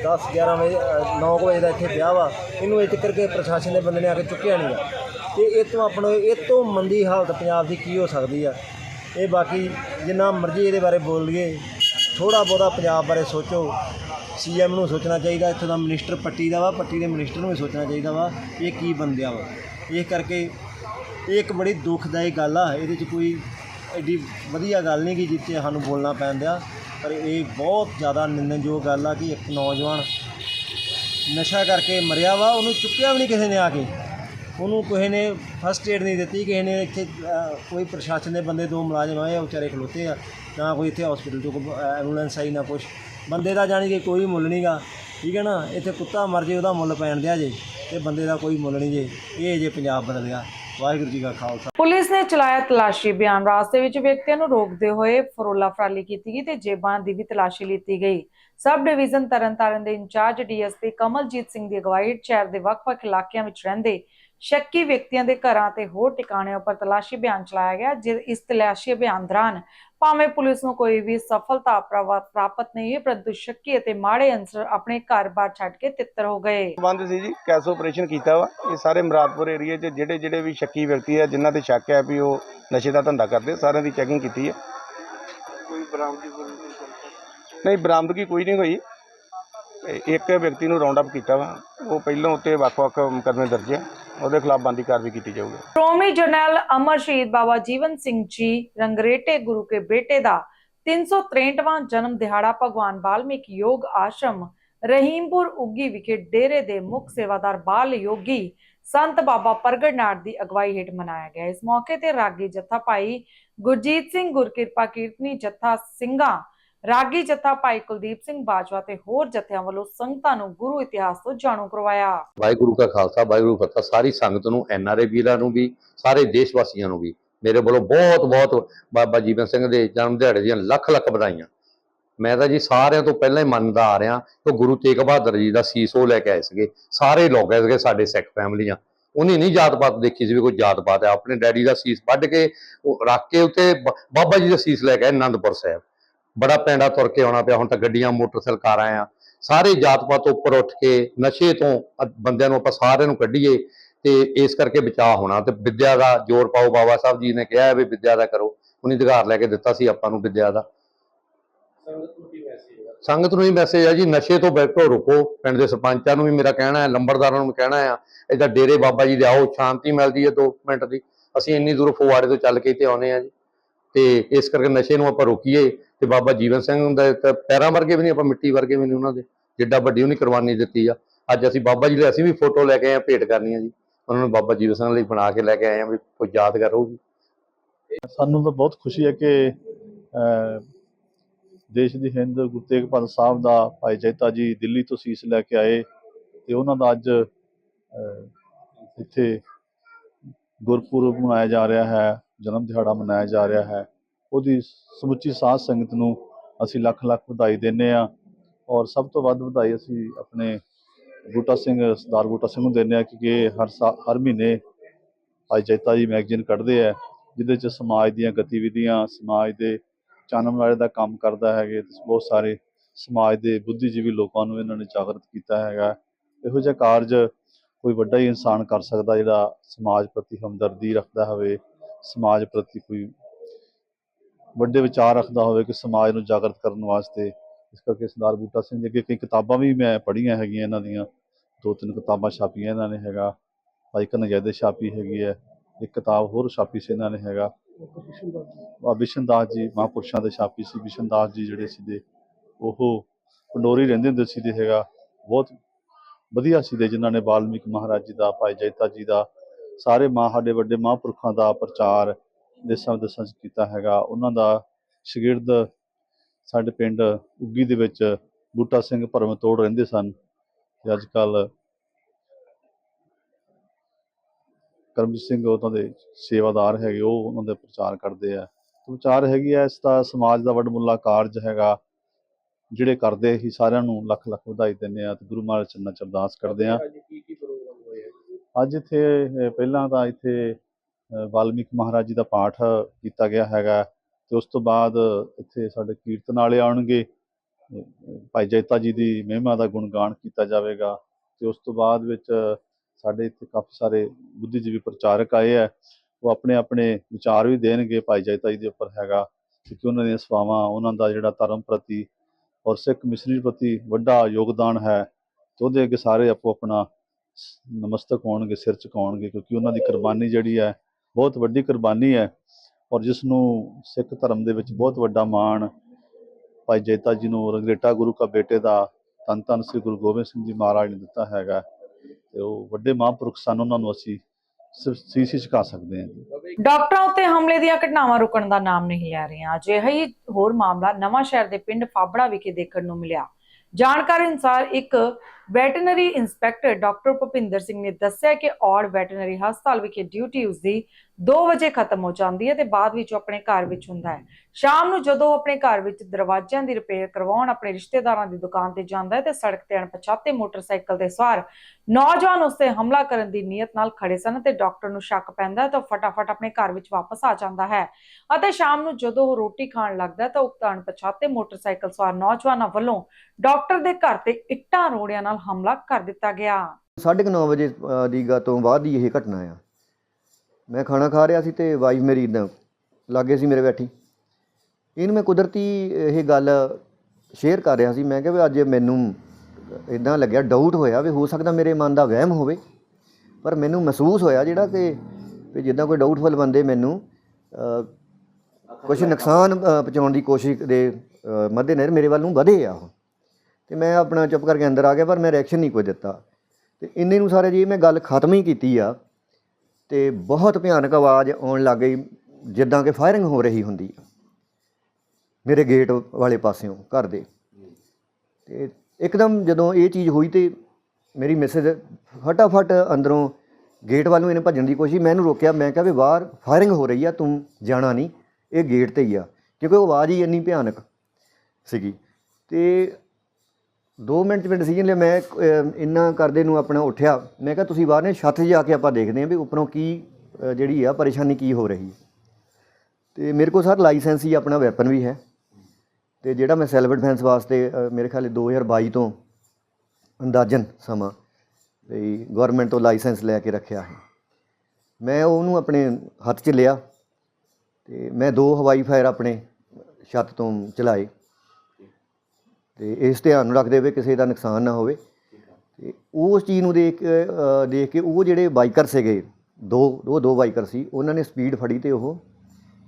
S11: 10 11 ਵਜੇ 9 ਵਜੇ ਦਾ ਇੱਥੇ ਵਿਆਹ ਵਾ, ਇਹਨੂੰ ਇੱਥੇ ਕਰਕੇ ਪ੍ਰਸ਼ਾਸਨ ਦੇ ਬੰਦੇ ਨੇ ਆ ਕੇ ਚੁੱਕਿਆ ਨਹੀਂ ਆ ਤੇ ਇਹ ਤੋਂ ਆਪਣਾ, ਇਹ ਤੋਂ ਮੰਦੀ ਹਾਲਤ ਪੰਜਾਬ ਦੀ ਕੀ ਹੋ ਸਕਦੀ ਆ? ਇਹ ਬਾਕੀ ਜਿੰਨਾ ਮਰਜ਼ੀ ਇਹਦੇ ਬਾਰੇ ਬੋਲ ਲਈਏ ਥੋੜਾ ਬਹੁਤਾ ਪੰਜਾਬ ਬਾਰੇ ਸੋਚੋ। ਸੀਐਮ ਨੂੰ ਸੋਚਣਾ ਚਾਹੀਦਾ, ਇੱਥੋਂ ਦਾ ਮਿਨਿਸਟਰ ਪੱਟੀ ਦਾ ਵਾ, ਪੱਟੀ ਦੇ ਮਿਨਿਸਟਰ ਨੂੰ ਵੀ ਸੋਚਣਾ ਚਾਹੀਦਾ ਵਾ ਇਹ ਕੀ ਬੰਦਿਆ ਵਾ। ਇਹ ਕਰਕੇ ਇਹ ਇੱਕ ਬੜੀ ਦੁਖਦਾਈ ਗੱਲ ਆ, ਇਹਦੇ 'ਚ ਕੋਈ ਐਡੀ ਵਧੀਆ ਗੱਲ ਨਹੀਂ ਕਿ ਜਿੱਥੇ ਸਾਨੂੰ ਬੋਲਣਾ ਪੈਂਦਾ ਪਰ ਇਹ ਬਹੁਤ ਜ਼ਿਆਦਾ ਨਿੰਦਣਯੋਗ ਗੱਲ ਆ ਕਿ ਇੱਕ ਨੌਜਵਾਨ ਨਸ਼ਾ ਕਰਕੇ ਮਰਿਆ ਵਾ, ਉਹਨੂੰ ਚੁੱਕਿਆ ਵੀ ਨਹੀਂ ਕਿਸੇ ਨੇ ਆ ਕੇ। ਉਹਨੂੰ ਕਿਸੇ ਨੇ ਫਸਟ ਏਡ ਨਹੀਂ ਦਿੱਤੀ, ਕਿਸੇ ਨੇ ਇੱਥੇ ਕੋਈ ਪ੍ਰਸ਼ਾਸਨ ਦੇ ਬੰਦੇ ਦੋ ਮੁਲਾਜ਼ਮ ਆਏ ਉਹ ਵਿਚਾਰੇ ਖਲੋਤੇ ਆ, ਨਾ ਕੋਈ ਇੱਥੇ ਹਸਪੀਟਲ ਤੋਂ ਕੋਈ ਐਂਬੂਲੈਂਸ ਆਈ, ਨਾ ਕੁਛ। ਬੰਦੇ ਦਾ ਜਾਣੀ ਕਿ ਕੋਈ ਮੁੱਲ ਨਹੀਂਗਾ ਠੀਕ ਹੈ ਨਾ? ਇੱਥੇ ਕੁੱਤਾ ਮਰ ਜੇ, ਉਹਦਾ ਮੁੱਲ ਪੈਣ ਦਿਆ ਜੇ, ਤੇ ਬੰਦੇ ਦਾ ਕੋਈ ਮੁੱਲ ਨਹੀਂ ਜੇ। ਇਹ ਜੇ ਪੰਜਾਬ ਬਦਲ ਗਿਆ। ਵਾਹਿਗੁਰੂ ਜੀ ਕਾ ਖਾਲਸਾ।
S1: ਪੁਲਿਸ ਨੇ ਚਲਾਇਆ ਤਲਾਸ਼ੀ ਅਭਿਆਨ। ਰਾਸਤੇ ਵਿੱਚ ਵਿਅਕਤੀਆਂ ਨੂੰ ਰੋਕਦੇ ਹੋਏ ਫਰੋਲਾ ਫਰਾਲੀ ਕੀਤੀ ਗਈ ਤੇ ਜੇਬਾਂ ਦੀ ਵੀ ਤਲਾਸ਼ੀ ਲਿੱਤੀ ਗਈ। ਸਬ ਡਿਵੀਜ਼ਨ ਤਰਨਤਾਰਨ ਦੇ ਇੰਚਾਰਜ ਡੀਐਸਪੀ ਕਮਲਜੀਤ ਸਿੰਘ ਦੀ ਅਗਵਾਈ ਹੇਠ ਸ਼ਹਿਰ ਦੇ ਵੱਖ-ਵੱਖ ਇਲਾਕਿਆਂ ਵਿੱਚ ਰਹਿੰਦੇ ਸ਼ੱਕੀ ਵਿਅਕਤੀਆਂ ਦੇ ਘਰਾਂ ਤੇ ਹੋਰ ਟਿਕਾਣਿਆਂ ਉੱਪਰ ਤਲਾਸ਼ੀ ਅਭਿਆਨ ਚਲਾਇਆ ਗਿਆ ਜਿਸ ਇਸ ਤਲਾਸ਼ੀ ਅਭਿਆਨ ਦੌਰਾਨ ਭਾਵੇਂ ਪੁਲਿਸ ਨੂੰ ਕੋਈ ਵੀ ਸਫਲਤਾ ਪ੍ਰਾਪਤ ਨਹੀਂ ਹੋਈ ਸ਼ੱਕੀ ਅਤੇ ਮਾੜੇ ਅੰਸਰ ਆਪਣੇ ਘਰ-ਬਾਰ ਛੱਡ ਕੇ ਤਿੱਤਰ ਹੋ ਗਏ।
S10: ਬੰਦ ਸੀ ਜੀ ਕੈਸ ਆਪਰੇਸ਼ਨ ਕੀਤਾ ਵਾ। ਇਹ ਸਾਰੇ ਮਰਾਦਪੁਰ ਏਰੀਏ 'ਚ ਜਿਹੜੇ ਜਿਹੜੇ ਵੀ ਸ਼ੱਕੀ ਵਿਅਕਤੀ ਹੈ ਜਿਨ੍ਹਾਂ ਤੇ ਸ਼ੱਕ ਹੈ ਵੀ ਉਹ ਨਸ਼ੇ ਦਾ ਧੰਦਾ ਕਰਦੇ ਸਾਰਿਆਂ ਦੀ ਚੈਕਿੰਗ ਕੀਤੀ ਹੈ ਕੋਈ ਬਰਾਮਦਗੀ ਨਹੀਂ ਬਰਾਮਦਗੀ ਕੋਈ ਨਹੀਂ ਹੋਈ। ਇੱਕ ਵਿਅਕਤੀ ਨੂੰ ਰਾਉਂਡ ਅਪ ਕੀਤਾ ਵਾ। ਉਹ ਪਹਿਲਾਂ ਉੱਤੇ ਵੱਖ-ਵੱਖ ਮੁਕੱਦਮੇ ਦਰਜ ਹੈ ਉਹਦੇ ਖਿਲਾਫ ਬੰਦੀ ਕਾਰਵਾਈ ਕੀਤੀ ਜਾਊਗੀ।
S1: ਸ਼੍ਰੋਮਣੀ ਜਰਨੈਲ ਅਮਰ ਸ਼ਹੀਦ ਬਾਬਾ ਜੀਵਨ ਸਿੰਘ ਜੀ, ਰੰਗਰੇਟੇ ਗੁਰੂ ਕੇ ਬੇਟੇ ਦਾ 363ਵਾਂ ਜਨਮ ਦਿਹਾੜਾ ਭਗਵਾਨ ਵਾਲਮੀਕ ਯੋਗ ਆਸ਼ਰਮ, ਰਹੀਮਪੁਰ ਉਗੀ ਵਿਖੇ ਡੇਰੇ ਦੇ ਮੁੱਖ ਸੇਵਾਦਾਰ ਬਾਲ ਯੋਗੀ ਸੰਤ ਬਾਬਾ ਪ੍ਰਗਟਨਾਥ ਦੀ ਅਗਵਾਈ ਹੇਠ ਮਨਾਇਆ ਗਿਆ। ਇਸ ਮੌਕੇ ਤੇ ਰਾਗੀ ਜਥਾ ਭਾਈ ਗੁਰਜੀਤ ਸਿੰਘ ਗੁਰਕਿਰਪਾ ਕੀਰਤਨੀ ਜਥਾ ਸਿੰਘਾਂ ਰਾਗੀ ਜੱਥਾ ਭਾਈ ਕੁਲਦੀਪ ਸਿੰਘ ਬਾਜਵਾ ਤੇ ਹੋਰ ਜਥਿਆਂ ਵੱਲੋਂ ਸੰਗਤਾਂ ਨੂੰ ਗੁਰੂ ਇਤਿਹਾਸ ਤੋਂ ਜਾਣੂ ਕਰਵਾਇਆ।
S12: ਵਾਹਿਗੁਰੂ ਕਾ ਖਾਲਸਾ, ਵਾਹਿਗੁਰੂ ਫਤਿਹ। ਸਾਰੀ ਸੰਗਤ ਨੂੰ ਐਨਆਰਏ ਵੀਰਾਂ ਨੂੰ ਵੀ, ਸਾਰੇ ਦੇਸ਼ ਵਾਸੀਆਂ ਨੂੰ ਵੀ, ਮੇਰੇ ਵੱਲੋਂ ਬਹੁਤ ਬਹੁਤ ਬਾਬਾ ਜੀਵਨ ਸਿੰਘ ਦੇ ਜਨਮ ਦਿਹਾੜੇ ਦੀਆਂ ਲੱਖ ਲੱਖ ਵਧਾਈਆਂ। ਮੈਂ ਤਾਂ ਜੀ ਸਾਰਿਆਂ ਤੋਂ ਪਹਿਲਾਂ ਹੀ ਮੰਨਦਾ ਆ ਰਿਹਾ ਕਿ ਗੁਰੂ ਤੇਗ ਬਹਾਦਰ ਜੀ ਦਾ ਸੀਸ ਉਹ ਲੈ ਕੇ ਆਏ ਸੀਗੇ। ਸਾਰੇ ਲੋਕ ਆਏ ਸੀਗੇ ਸਾਡੇ ਸਿੱਖ ਫੈਮਲੀਆਂ। ਉਹਨੇ ਨਹੀਂ ਜਾਤ ਪਾਤ ਦੇਖੀ ਸੀ ਵੀ ਕੋਈ ਜਾਤ ਪਾਤ ਹੈ। ਆਪਣੇ ਡੈਡੀ ਦਾ ਸੀਸ ਵੱਢ ਕੇ ਰੱਖ ਕੇ ਉੱਤੇ ਬਾਬਾ ਜੀ ਦਾ ਸੀਸ ਲੈ ਕੇ ਆਏ ਆਨੰਦਪੁਰ ਸਾਹਿਬ। ਬੜਾ ਪੈਂਡਾ ਤੁਰ ਕੇ ਆਉਣਾ ਪਿਆ ਹੁਣ ਤਾਂ ਗੱਡੀਆਂ ਮੋਟਰਸਾਈਕਲ ਕਾਰਾਂ ਆ। ਸਾਰੇ ਜਾਤ ਪਾਤ ਉੱਪਰ ਉੱਠ ਕੇ ਨਸ਼ੇ ਤੋਂ ਬੰਦਿਆਂ ਨੂੰ ਆਪਾਂ ਸਾਰਿਆਂ ਨੂੰ ਕੱਢੀਏ ਤੇ ਇਸ ਕਰਕੇ ਬਚਾਅ ਹੋਣਾ। ਤੇ ਵਿੱਦਿਆ ਦਾ ਜ਼ੋਰ ਪਾਓ ਬਾਬਾ ਸਾਹਿਬ ਜੀ ਨੇ ਕਿਹਾ ਵੀ ਵਿੱਦਿਆ ਦਾ ਕਰੋ। ਉਹਨੇ ਅਧਿਕਾਰ ਲੈ ਕੇ ਦਿੱਤਾ ਸੀ ਆਪਾਂ ਨੂੰ ਵਿੱਦਿਆ ਦਾ। ਸੰਗਤ ਨੂੰ ਹੀ ਮੈਸੇਜ ਹੈ ਜੀ ਨਸ਼ੇ ਤੋਂ ਬੈਠੋ ਰੁਕੋ। ਪਿੰਡ ਦੇ ਸਰਪੰਚਾਂ ਨੂੰ ਵੀ ਮੇਰਾ ਕਹਿਣਾ ਹੈ ਲੰਬੜਦਾਰਾਂ ਨੂੰ ਕਹਿਣਾ ਹੈ ਇਦਾਂ ਡੇਰੇ ਬਾਬਾ ਜੀ ਦੇ ਆਓ ਸ਼ਾਂਤੀ ਮਿਲਦੀ ਹੈ 2 ਮਿੰਟ ਦੀ। ਅਸੀਂ ਇੰਨੀ ਦੂਰ ਫਗਵਾੜੇ ਤੋਂ ਚੱਲ ਕੇ ਇੱਥੇ ਆਉਨੇ ਆ ਜੀ। ਤੇ ਇਸ ਕਰਕੇ ਨਸ਼ੇ ਨੂੰ ਆਪਾਂ ਰੋਕੀਏ ਤੇ ਬਾਬਾ ਜੀਵਨ ਸਿੰਘ ਦਾ ਤਾਂ ਪੈਰਾਂ ਵਰਗੇ ਵੀ ਨਹੀਂ, ਆਪਾਂ ਮਿੱਟੀ ਵਰਗੇ ਵੀ ਨਹੀਂ ਉਹਨਾਂ ਦੇ, ਜਿੱਡਾ ਵੱਡੀ ਉਹਨੇ ਕੁਰਬਾਨੀ ਦਿੱਤੀ ਆ। ਅੱਜ ਅਸੀਂ ਬਾਬਾ ਜੀ ਲਈ ਅਸੀਂ ਵੀ ਫੋਟੋ ਲੈ ਕੇ ਆਏ ਆ ਭੇਟ ਕਰਨੀ ਆ ਜੀ। ਉਹਨਾਂ ਨੂੰ ਬਾਬਾ ਜੀਵਨ ਸਿੰਘ ਲਈ ਬਣਾ ਕੇ ਲੈ ਕੇ ਆਏ ਆ ਵੀ ਕੋਈ ਯਾਦਗਾਰ ਹੋਊਗੀ।
S13: ਸਾਨੂੰ ਤਾਂ ਬਹੁਤ ਖੁਸ਼ੀ ਹੈ ਕਿ ਦੇਸ਼ ਦੀ ਹਿੰਦ, ਗੁਰੂ ਤੇਗ ਬਹਾਦਰ ਸਾਹਿਬ ਦਾ ਭਾਈ ਜੈਤਾ ਜੀ ਦਿੱਲੀ ਤੋਂ ਸੀਸ ਲੈ ਕੇ ਆਏ ਤੇ ਉਹਨਾਂ ਦਾ ਅੱਜ ਇੱਥੇ ਗੁਰਪੁਰਬ ਮਨਾਇਆ ਜਾ ਰਿਹਾ ਹੈ। ਜਨਮ ਦਿਹਾੜਾ ਮਨਾਇਆ ਜਾ ਰਿਹਾ ਹੈ। ਉਹਦੀ ਸਮੁੱਚੀ ਸਾਧ ਸੰਗਤ ਨੂੰ ਅਸੀਂ ਲੱਖ ਲੱਖ ਵਧਾਈ ਦਿੰਦੇ ਆ ਔਰ ਸਭ ਤੋਂ ਵੱਧ ਵਧਾਈ ਅਸੀਂ ਆਪਣੇ ਬੂਟਾ ਸਿੰਘ, ਸਰਦਾਰ ਬੂਟਾ ਸਿੰਘ ਨੂੰ ਦਿੰਦੇ ਆ ਕਿਉਂਕਿ ਹਰ ਸਾ, ਹਰ ਮਹੀਨੇ ਅੱਜ ਜੈਤਾ ਜੀ ਮੈਗਜ਼ੀਨ ਕੱਢਦੇ ਆ, ਜਿਹਦੇ ਚ ਸਮਾਜ ਦੀਆਂ ਗਤੀਵਿਧੀਆਂ, ਸਮਾਜ ਦੇ ਚਾਨਣ ਵਾਲੇ ਦਾ ਕੰਮ ਕਰਦਾ ਹੈਗੇ ਤੇ ਬਹੁਤ ਸਾਰੇ ਸਮਾਜ ਦੇ ਬੁੱਧੀਜੀਵੀ ਲੋਕਾਂ ਨੂੰ ਇਹਨਾਂ ਨੇ ਜਾਗਰਤ ਕੀਤਾ ਹੈਗਾ। ਇਹੋ ਜਿਹਾ ਕਾਰਜ ਕੋਈ ਵੱਡਾ ਹੀ ਇਨਸਾਨ ਕਰ ਸਕਦਾ ਜਿਹੜਾ ਸਮਾਜ ਪ੍ਰਤੀ ਹਮਦਰਦੀ ਰੱਖਦਾ ਹੋਵੇ। ਸਮਾਜ ਪ੍ਰਤੀ ਕੋਈ ਵੱਡੇ ਵਿਚਾਰ ਰੱਖਦਾ ਹੋਵੇ ਕਿ ਸਮਾਜ ਨੂੰ ਜਾਗਰਤ ਕਰਨ ਵਾਸਤੇ, ਇਸ ਕਰਕੇ ਸਰਦਾਰ ਬੂਟਾ ਸਿੰਘ ਜੀ ਅੱਗੇ ਕਈ ਕਿਤਾਬਾਂ ਵੀ ਮੈਂ ਪੜ੍ਹੀਆਂ ਹੈਗੀਆਂ ਇਹਨਾਂ ਦੀਆਂ, ਦੋ ਤਿੰਨ ਕਿਤਾਬਾਂ ਛਾਪੀਆਂ ਇਹਨਾਂ ਨੇ ਹੈਗਾ, ਭਾਈ ਕਨ੍ਹਈਆ ਛਾਪੀ ਹੈਗੀ ਹੈ, ਇੱਕ ਕਿਤਾਬ ਹੋਰ ਛਾਪੀ ਸੀ ਇਹਨਾਂ ਨੇ ਹੈਗਾ ਆ ਵਿਸ਼ਨਦਾਸ ਜੀ ਮਹਾਂਪੁਰਸ਼ਾਂ ਦੇ ਛਾਪੀ ਸੀ ਵਿਸ਼ਨਦਾਸ ਜੀ ਜਿਹੜੇ ਸੀਗੇ, ਉਹ ਪੰਡੋਰੀ ਰਹਿੰਦੇ ਹੁੰਦੇ ਸੀਗੇ ਹੈਗਾ, ਬਹੁਤ ਵਧੀਆ ਸੀਗੇ ਜਿਨ੍ਹਾਂ ਨੇ ਵਾਲਮੀਕ ਮਹਾਰਾਜ ਜੀ ਦਾ, ਭਾਈ ਜੈਤਾ ਜੀ ਦਾ ਸਾਰੇ ਮਾਂ ਸਾਡੇ ਵੱਡੇ ਮਹਾਂਪੁਰਖਾਂ ਦਾ ਪ੍ਰਚਾਰ ਦੇਸਾਂ ਵਿਦੇਸਾਂ 'ਚ ਕੀਤਾ ਹੈਗਾ। ਉਹਨਾਂ ਦਾ ਸ਼ਗਿਰਦ ਸਾਡੇ ਪਿੰਡ ਉੱਗੀ ਦੇ ਵਿੱਚ ਬੂਟਾ ਸਿੰਘ ਭਰਮ ਤੋੜ ਰਹਿੰਦੇ ਸਨ ਤੇ ਅੱਜ ਕੱਲ ਕਰਮਜੀਤ ਸਿੰਘ ਉਹਨਾਂ ਦੇ ਸੇਵਾਦਾਰ ਹੈਗੇ, ਉਹ ਉਹਨਾਂ ਦੇ ਪ੍ਰਚਾਰ ਕਰਦੇ ਆ। ਤੇ ਵਿਚਾਰ ਹੈਗੀ ਆ, ਇਸ ਦਾ ਸਮਾਜ ਦਾ ਵੱਡਮੁੱਲਾ ਕਾਰਜ ਹੈਗਾ, ਜਿਹੜੇ ਕਰਦੇ ਹੀ ਸਾਰਿਆਂ ਨੂੰ ਲੱਖ ਲੱਖ ਵਧਾਈ ਦਿੰਦੇ ਆ ਤੇ ਗੁਰੂ ਮਹਾਰਾਜ ਚਰਨਾਂ ਚ ਅਰਦਾਸ ਕਰਦੇ ਆ। ਅੱਜ ਇੱਥੇ ਪਹਿਲਾਂ ਤਾਂ ਇੱਥੇ ਅਹ, ਵਾਲਮੀਕ ਮਹਾਰਾਜ ਜੀ ਦਾ ਪਾਠ ਕੀਤਾ ਗਿਆ ਹੈਗਾ। ਤੇ ਉਸ ਤੋਂ ਬਾਅਦ ਇੱਥੇ ਸਾਡੇ ਕੀਰਤਨ ਵਾਲੇ ਆਉਣਗੇ। ਭਾਈ ਜੈਤਾ ਜੀ ਦੀ ਮਹਿਮਾ ਦਾ ਗੁਣਗਾਨ ਕੀਤਾ ਜਾਵੇਗਾ। ਤੇ ਉਸ ਤੋਂ ਬਾਅਦ ਵਿੱਚ ਸਾਡੇ ਇੱਥੇ ਕਾਫੀ ਸਾਰੇ ਬੁੱਧੀਜੀਵੀ ਪ੍ਰਚਾਰਕ ਆਏ ਆ। ਉਹ ਆਪਣੇ ਆਪਣੇ ਵਿਚਾਰ ਵੀ ਦੇਣਗੇ ਭਾਈ ਜੈਤਾ ਜੀ ਦੇ ਉੱਪਰ ਹੈਗਾ ਕਿਉਂਕਿ ਉਹਨਾਂ ਦੀਆਂ ਸੇਵਾਵਾਂ ਉਹਨਾਂ ਦਾ ਜਿਹੜਾ ਧਰਮ ਪ੍ਰਤੀ ਔਰ ਸਿੱਖ ਮਿਸ਼ਨਰੀ ਪ੍ਰਤੀ ਵੱਡਾ ਯੋਗਦਾਨ ਹੈ ਤੇ ਉਹਦੇ ਅੱਗੇ ਸਾਰੇ ਆਪੋ ਆਪਣਾ ਨਮਸਤਕ ਹੋਣਗੇ, ਸਿਰ ਝੁਕਾਉਣਗੇ, ਕਿਉਂਕਿ ਉਹਨਾਂ ਦੀ ਕੁਰਬਾਨੀ ਜਿਹੜੀ ਹੈ, ਬਹੁਤ ਵੱਡੀ ਕੁਰਬਾਨੀ ਹੈ ਔਰ ਜਿਸ ਨੂੰ ਸਿੱਖ ਧਰਮ ਦੇ ਵਿੱਚ ਬਹੁਤ ਵੱਡਾ ਮਾਣ ਭਾਈ ਜੈਤਾ ਜੀ ਨੂੰ ਰੰਗਰੇਟਾ ਗੁਰੂ ਕਾ ਬੇਟੇ ਦਾ ਧੰਨ ਧੰਨ ਸ੍ਰੀ ਗੁਰੂ ਗੋਬਿੰਦ ਸਿੰਘ ਜੀ ਮਹਾਰਾਜ ਨੇ ਦਿੱਤਾ ਹੈਗਾ ਤੇ ਉਹ ਵੱਡੇ ਮਹਾਂਪੁਰਖ ਸਨ, ਉਹਨਾਂ ਨੂੰ ਅਸੀਂ ਸਿਰਫ ਝੁਕਾ ਸਕਦੇ ਹਾਂ
S1: ਡਾਕਟਰਾਂ ਉੱਤੇ ਹਮਲੇ ਦੀਆਂ ਘਟਨਾਵਾਂ ਰੁਕਣ ਦਾ ਨਾਮ ਨਹੀਂ ਲੈ ਰਹੀਆਂ। ਅਜਿਹਾ ਹੀ ਹੋਰ ਮਾਮਲਾ ਨਵਾਂ ਸ਼ਹਿਰ ਦੇ ਪਿੰਡ ਫਾਬੜਾ ਵਿਖੇ ਦੇਖਣ ਨੂੰ ਮਿਲਿਆ। ਜਾਣਕਾਰੀ ਅਨੁਸਾਰ ਇੱਕ veterinary inspector doctor Bhupinder Singh ਨੇ ਦੱਸਿਆ ਕਿ ਔੜ ਵੈਟਰਨਰੀ ਹਸਪਤਾਲ ਵਿਖੇ ਡਿਊਟੀ ਉਸਦੀ 2 ਵਜੇ ਖਤਮ ਹੋ ਜਾਂਦੀ ਹੈ ਤੇ ਬਾਅਦ ਵਿੱਚ ਆਪਣੇ ਘਰ ਵਿੱਚ ਹੁੰਦਾ ਹੈ। ਸ਼ਾਮ ਨੂੰ ਜਦੋਂ ਆਪਣੇ ਘਰ ਵਿੱਚ ਦਰਵਾਜ਼ਿਆਂ ਦੀ ਰਿਪੇਅਰ ਕਰਵਾਉਣ ਆਪਣੇ ਰਿਸ਼ਤੇਦਾਰਾਂ ਦੀ ਦੁਕਾਨ ਤੇ ਜਾਂਦਾ ਹੈ ਤੇ ਸੜਕ ਤੇ ਅਣਪਛਾਤੇ ਮੋਟਰਸਾਈਕਲ ਤੇ ਸਵਾਰ ਨੌਜਵਾਨ ਉਸ ਤੇ ਹਮਲਾ ਕਰਨ ਦੀ ਨੀਅਤ ਨਾਲ ਖੜੇ ਸਨ ਤੇ ਡਾਕਟਰ ਨੂੰ ਸ਼ੱਕ ਪੈਂਦਾ ਹੈ ਤਾਂ ਫਟਾਫਟ ਆਪਣੇ ਘਰ ਵਿੱਚ ਵਾਪਸ ਆ ਜਾਂਦਾ ਹੈ ਅਤੇ ਸ਼ਾਮ ਨੂੰ ਜਦੋਂ ਉਹ ਰੋਟੀ ਖਾਣ ਲੱਗਦਾ ਹੈ ਤਾਂ ਉਕਤ ਅਣਪਛਾਤੇ ਮੋਟਰਸਾਈਕਲ ਸਵਾਰ ਨੌਜਵਾਨਾਂ ਵੱਲੋਂ ਡਾਕਟਰ ਦੇ ਘਰ ਤੇ ਇੱਟਾਂ ਰੋੜਿਆਂ ਨਾਲ ਹਮਲਾ ਕਰ ਦਿੱਤਾ ਗਿਆ।
S14: ਸਾਢੇ ਕੁ ਨੌ ਵਜੇ ਅ, ਦੀ ਗਾ ਤੋਂ ਬਾਅਦ ਦੀ ਇਹ ਘਟਨਾ ਆ। ਮੈਂ ਖਾਣਾ ਖਾ ਰਿਹਾ ਸੀ ਤੇ ਵਾਈਫ ਮੇਰੀ ਇੱਦਾਂ ਲਾਗੇ ਸੀ ਮੇਰੇ ਬੈਠੀ। ਇਹਨੂੰ ਮੈਂ ਕੁਦਰਤੀ ਇਹ ਗੱਲ ਸ਼ੇਅਰ ਕਰ ਰਿਹਾ ਸੀ। ਮੈਂ ਕਿਹਾ ਵੀ ਅੱਜ ਮੈਨੂੰ ਇਦਾਂ ਲੱਗਿਆ ਡਾਊਟ ਹੋਇਆ ਵੀ ਹੋ ਸਕਦਾ ਮੇਰੇ ਮਨ ਦਾ ਵਹਿਮ ਹੋਵੇ। ਪਰ ਮੈਨੂੰ ਮਹਿਸੂਸ ਹੋਇਆ ਜਿਹੜਾ ਕਿ ਵੀ ਜਿੱਦਾਂ ਕੋਈ ਡਾਊਟਫੁਲ ਬੰਦੇ ਮੈਨੂੰ ਕੁਛ ਨੁਕਸਾਨ ਅ, ਪਹੁੰਚਾਉਣ ਦੀ ਕੋਸ਼ਿਸ਼ ਦੇ ਮੱਦੇਨਜ਼ਰ ਮੇਰੇ ਵੱਲ ਨੂੰ ਵਧੇ ਆ ਉਹ। ਤੇ ਮੈਂ ਆਪਣਾ ਚੁੱਪ ਕਰਕੇ ਅੰਦਰ ਆ ਗਿਆ, ਪਰ ਮੈਂ ਰਿਐਕਸ਼ਨ ਨਹੀਂ ਕੋਈ ਦਿੱਤਾ। ਤੇ ਇੰਨੇ ਨੂੰ ਸਾਰੇ ਜੀ ਮੈਂ ਗੱਲ ਖਤਮ ਹੀ ਕੀਤੀ ਆ, ਤੇ ਬਹੁਤ ਭਿਆਨਕ ਆਵਾਜ਼ ਆਉਣ ਲੱਗ ਗਈ, ਜਿੱਦਾਂ ਕਿ ਫਾਇਰਿੰਗ ਹੋ ਰਹੀ ਹੁੰਦੀ ਆ, ਮੇਰੇ ਗੇਟ ਵਾਲੇ ਪਾਸਿਓਂ, ਘਰ ਦੇ। ਤੇ ਇੱਕਦਮ ਜਦੋਂ ਇਹ ਚੀਜ਼ ਹੋਈ ਤੇ ਮੇਰੀ ਮਿਸਿਸ ਫਟਾਫਟ ਅੰਦਰੋਂ ਗੇਟ ਵੱਲ ਨੂੰ ਇਹਨੇ ਭੱਜਣ ਦੀ ਕੋਸ਼ਿਸ਼ ਮੈਨੂੰ ਰੋਕਿਆ, ਮੈਂ ਕਿਹਾ ਵੀ ਬਾਹਰ ਫਾਇਰਿੰਗ ਹੋ ਰਹੀ ਆ, ਤੂੰ ਜਾਣਾ ਨਹੀਂ, ਇਹ ਗੇਟ ਤੇ ਹੀ ਆ, ਕਿਉਂਕਿ ਉਹ ਆਵਾਜ਼ ਹੀ ਇੰਨੀ ਭਿਆਨਕ ਸੀਗੀ। ਤੇ 2 ਮਿੰਟ 'ਚ ਮੈਂ ਡਿਸੀਜਨ ਲਿਆ ਮੈਂ ਅਹ, ਇੰਨਾ ਕਰਦੇ ਨੂੰ ਆਪਣਾ ਉੱਠਿਆ। ਮੈਂ ਕਿਹਾ ਤੁਸੀਂ ਬਾਹਰ ਨੇ ਛੱਤ 'ਤੇ ਜਾ ਕੇ ਆਪਾਂ ਦੇਖਦੇ ਹਾਂ ਵੀ ਉੱਪਰੋਂ ਕੀ ਜਿਹੜੀ ਆ ਪਰੇਸ਼ਾਨੀ ਕੀ ਹੋ ਰਹੀ ਹੈ। ਤੇ ਮੇਰੇ ਕੋਲ ਸਰ ਲਾਇਸੈਂਸ ਹੀ ਆਪਣਾ ਵੈਪਨ ਵੀ ਹੈ। ਤੇ ਜਿਹੜਾ ਮੈਂ ਸੈਲਫ ਡਿਫੈਂਸ ਵਾਸਤੇ ਮੇਰੇ ਖਿਆਲ 2022 ਤੋਂ ਅੰਦਾਜ਼ਨ ਸਮਾਂ ਲਈ ਗਵਰਨਮੈਂਟ ਤੋਂ ਲਾਇਸੈਂਸ ਲੈ ਕੇ ਰੱਖਿਆ ਹੈ। ਮੈਂ ਉਹਨੂੰ ਆਪਣੇ ਹੱਥ 'ਚ ਲਿਆ ਤੇ ਮੈਂ ਦੋ ਹਵਾਈ ਫਾਇਰ ਆਪਣੇ ਛੱਤ ਤੋਂ ਚਲਾਏ। ਤੇ ਇਸ ਧਿਆਨ ਨੂੰ ਰੱਖਦੇ ਹੋਏ ਕਿਸੇ ਦਾ ਨੁਕਸਾਨ ਨਾ ਹੋਵੇ। ਤੇ ਉਸ ਚੀਜ਼ ਨੂੰ ਦੇਖ ਦੇਖ ਕੇ ਉਹ ਜਿਹੜੇ ਬਾਈਕਰ ਸੀਗੇ, ਦੋ, ਉਹ ਦੋ ਬਾਈਕਰ ਸੀ, ਉਹਨਾਂ ਨੇ ਸਪੀਡ ਫੜੀ ਤੇ ਉਹ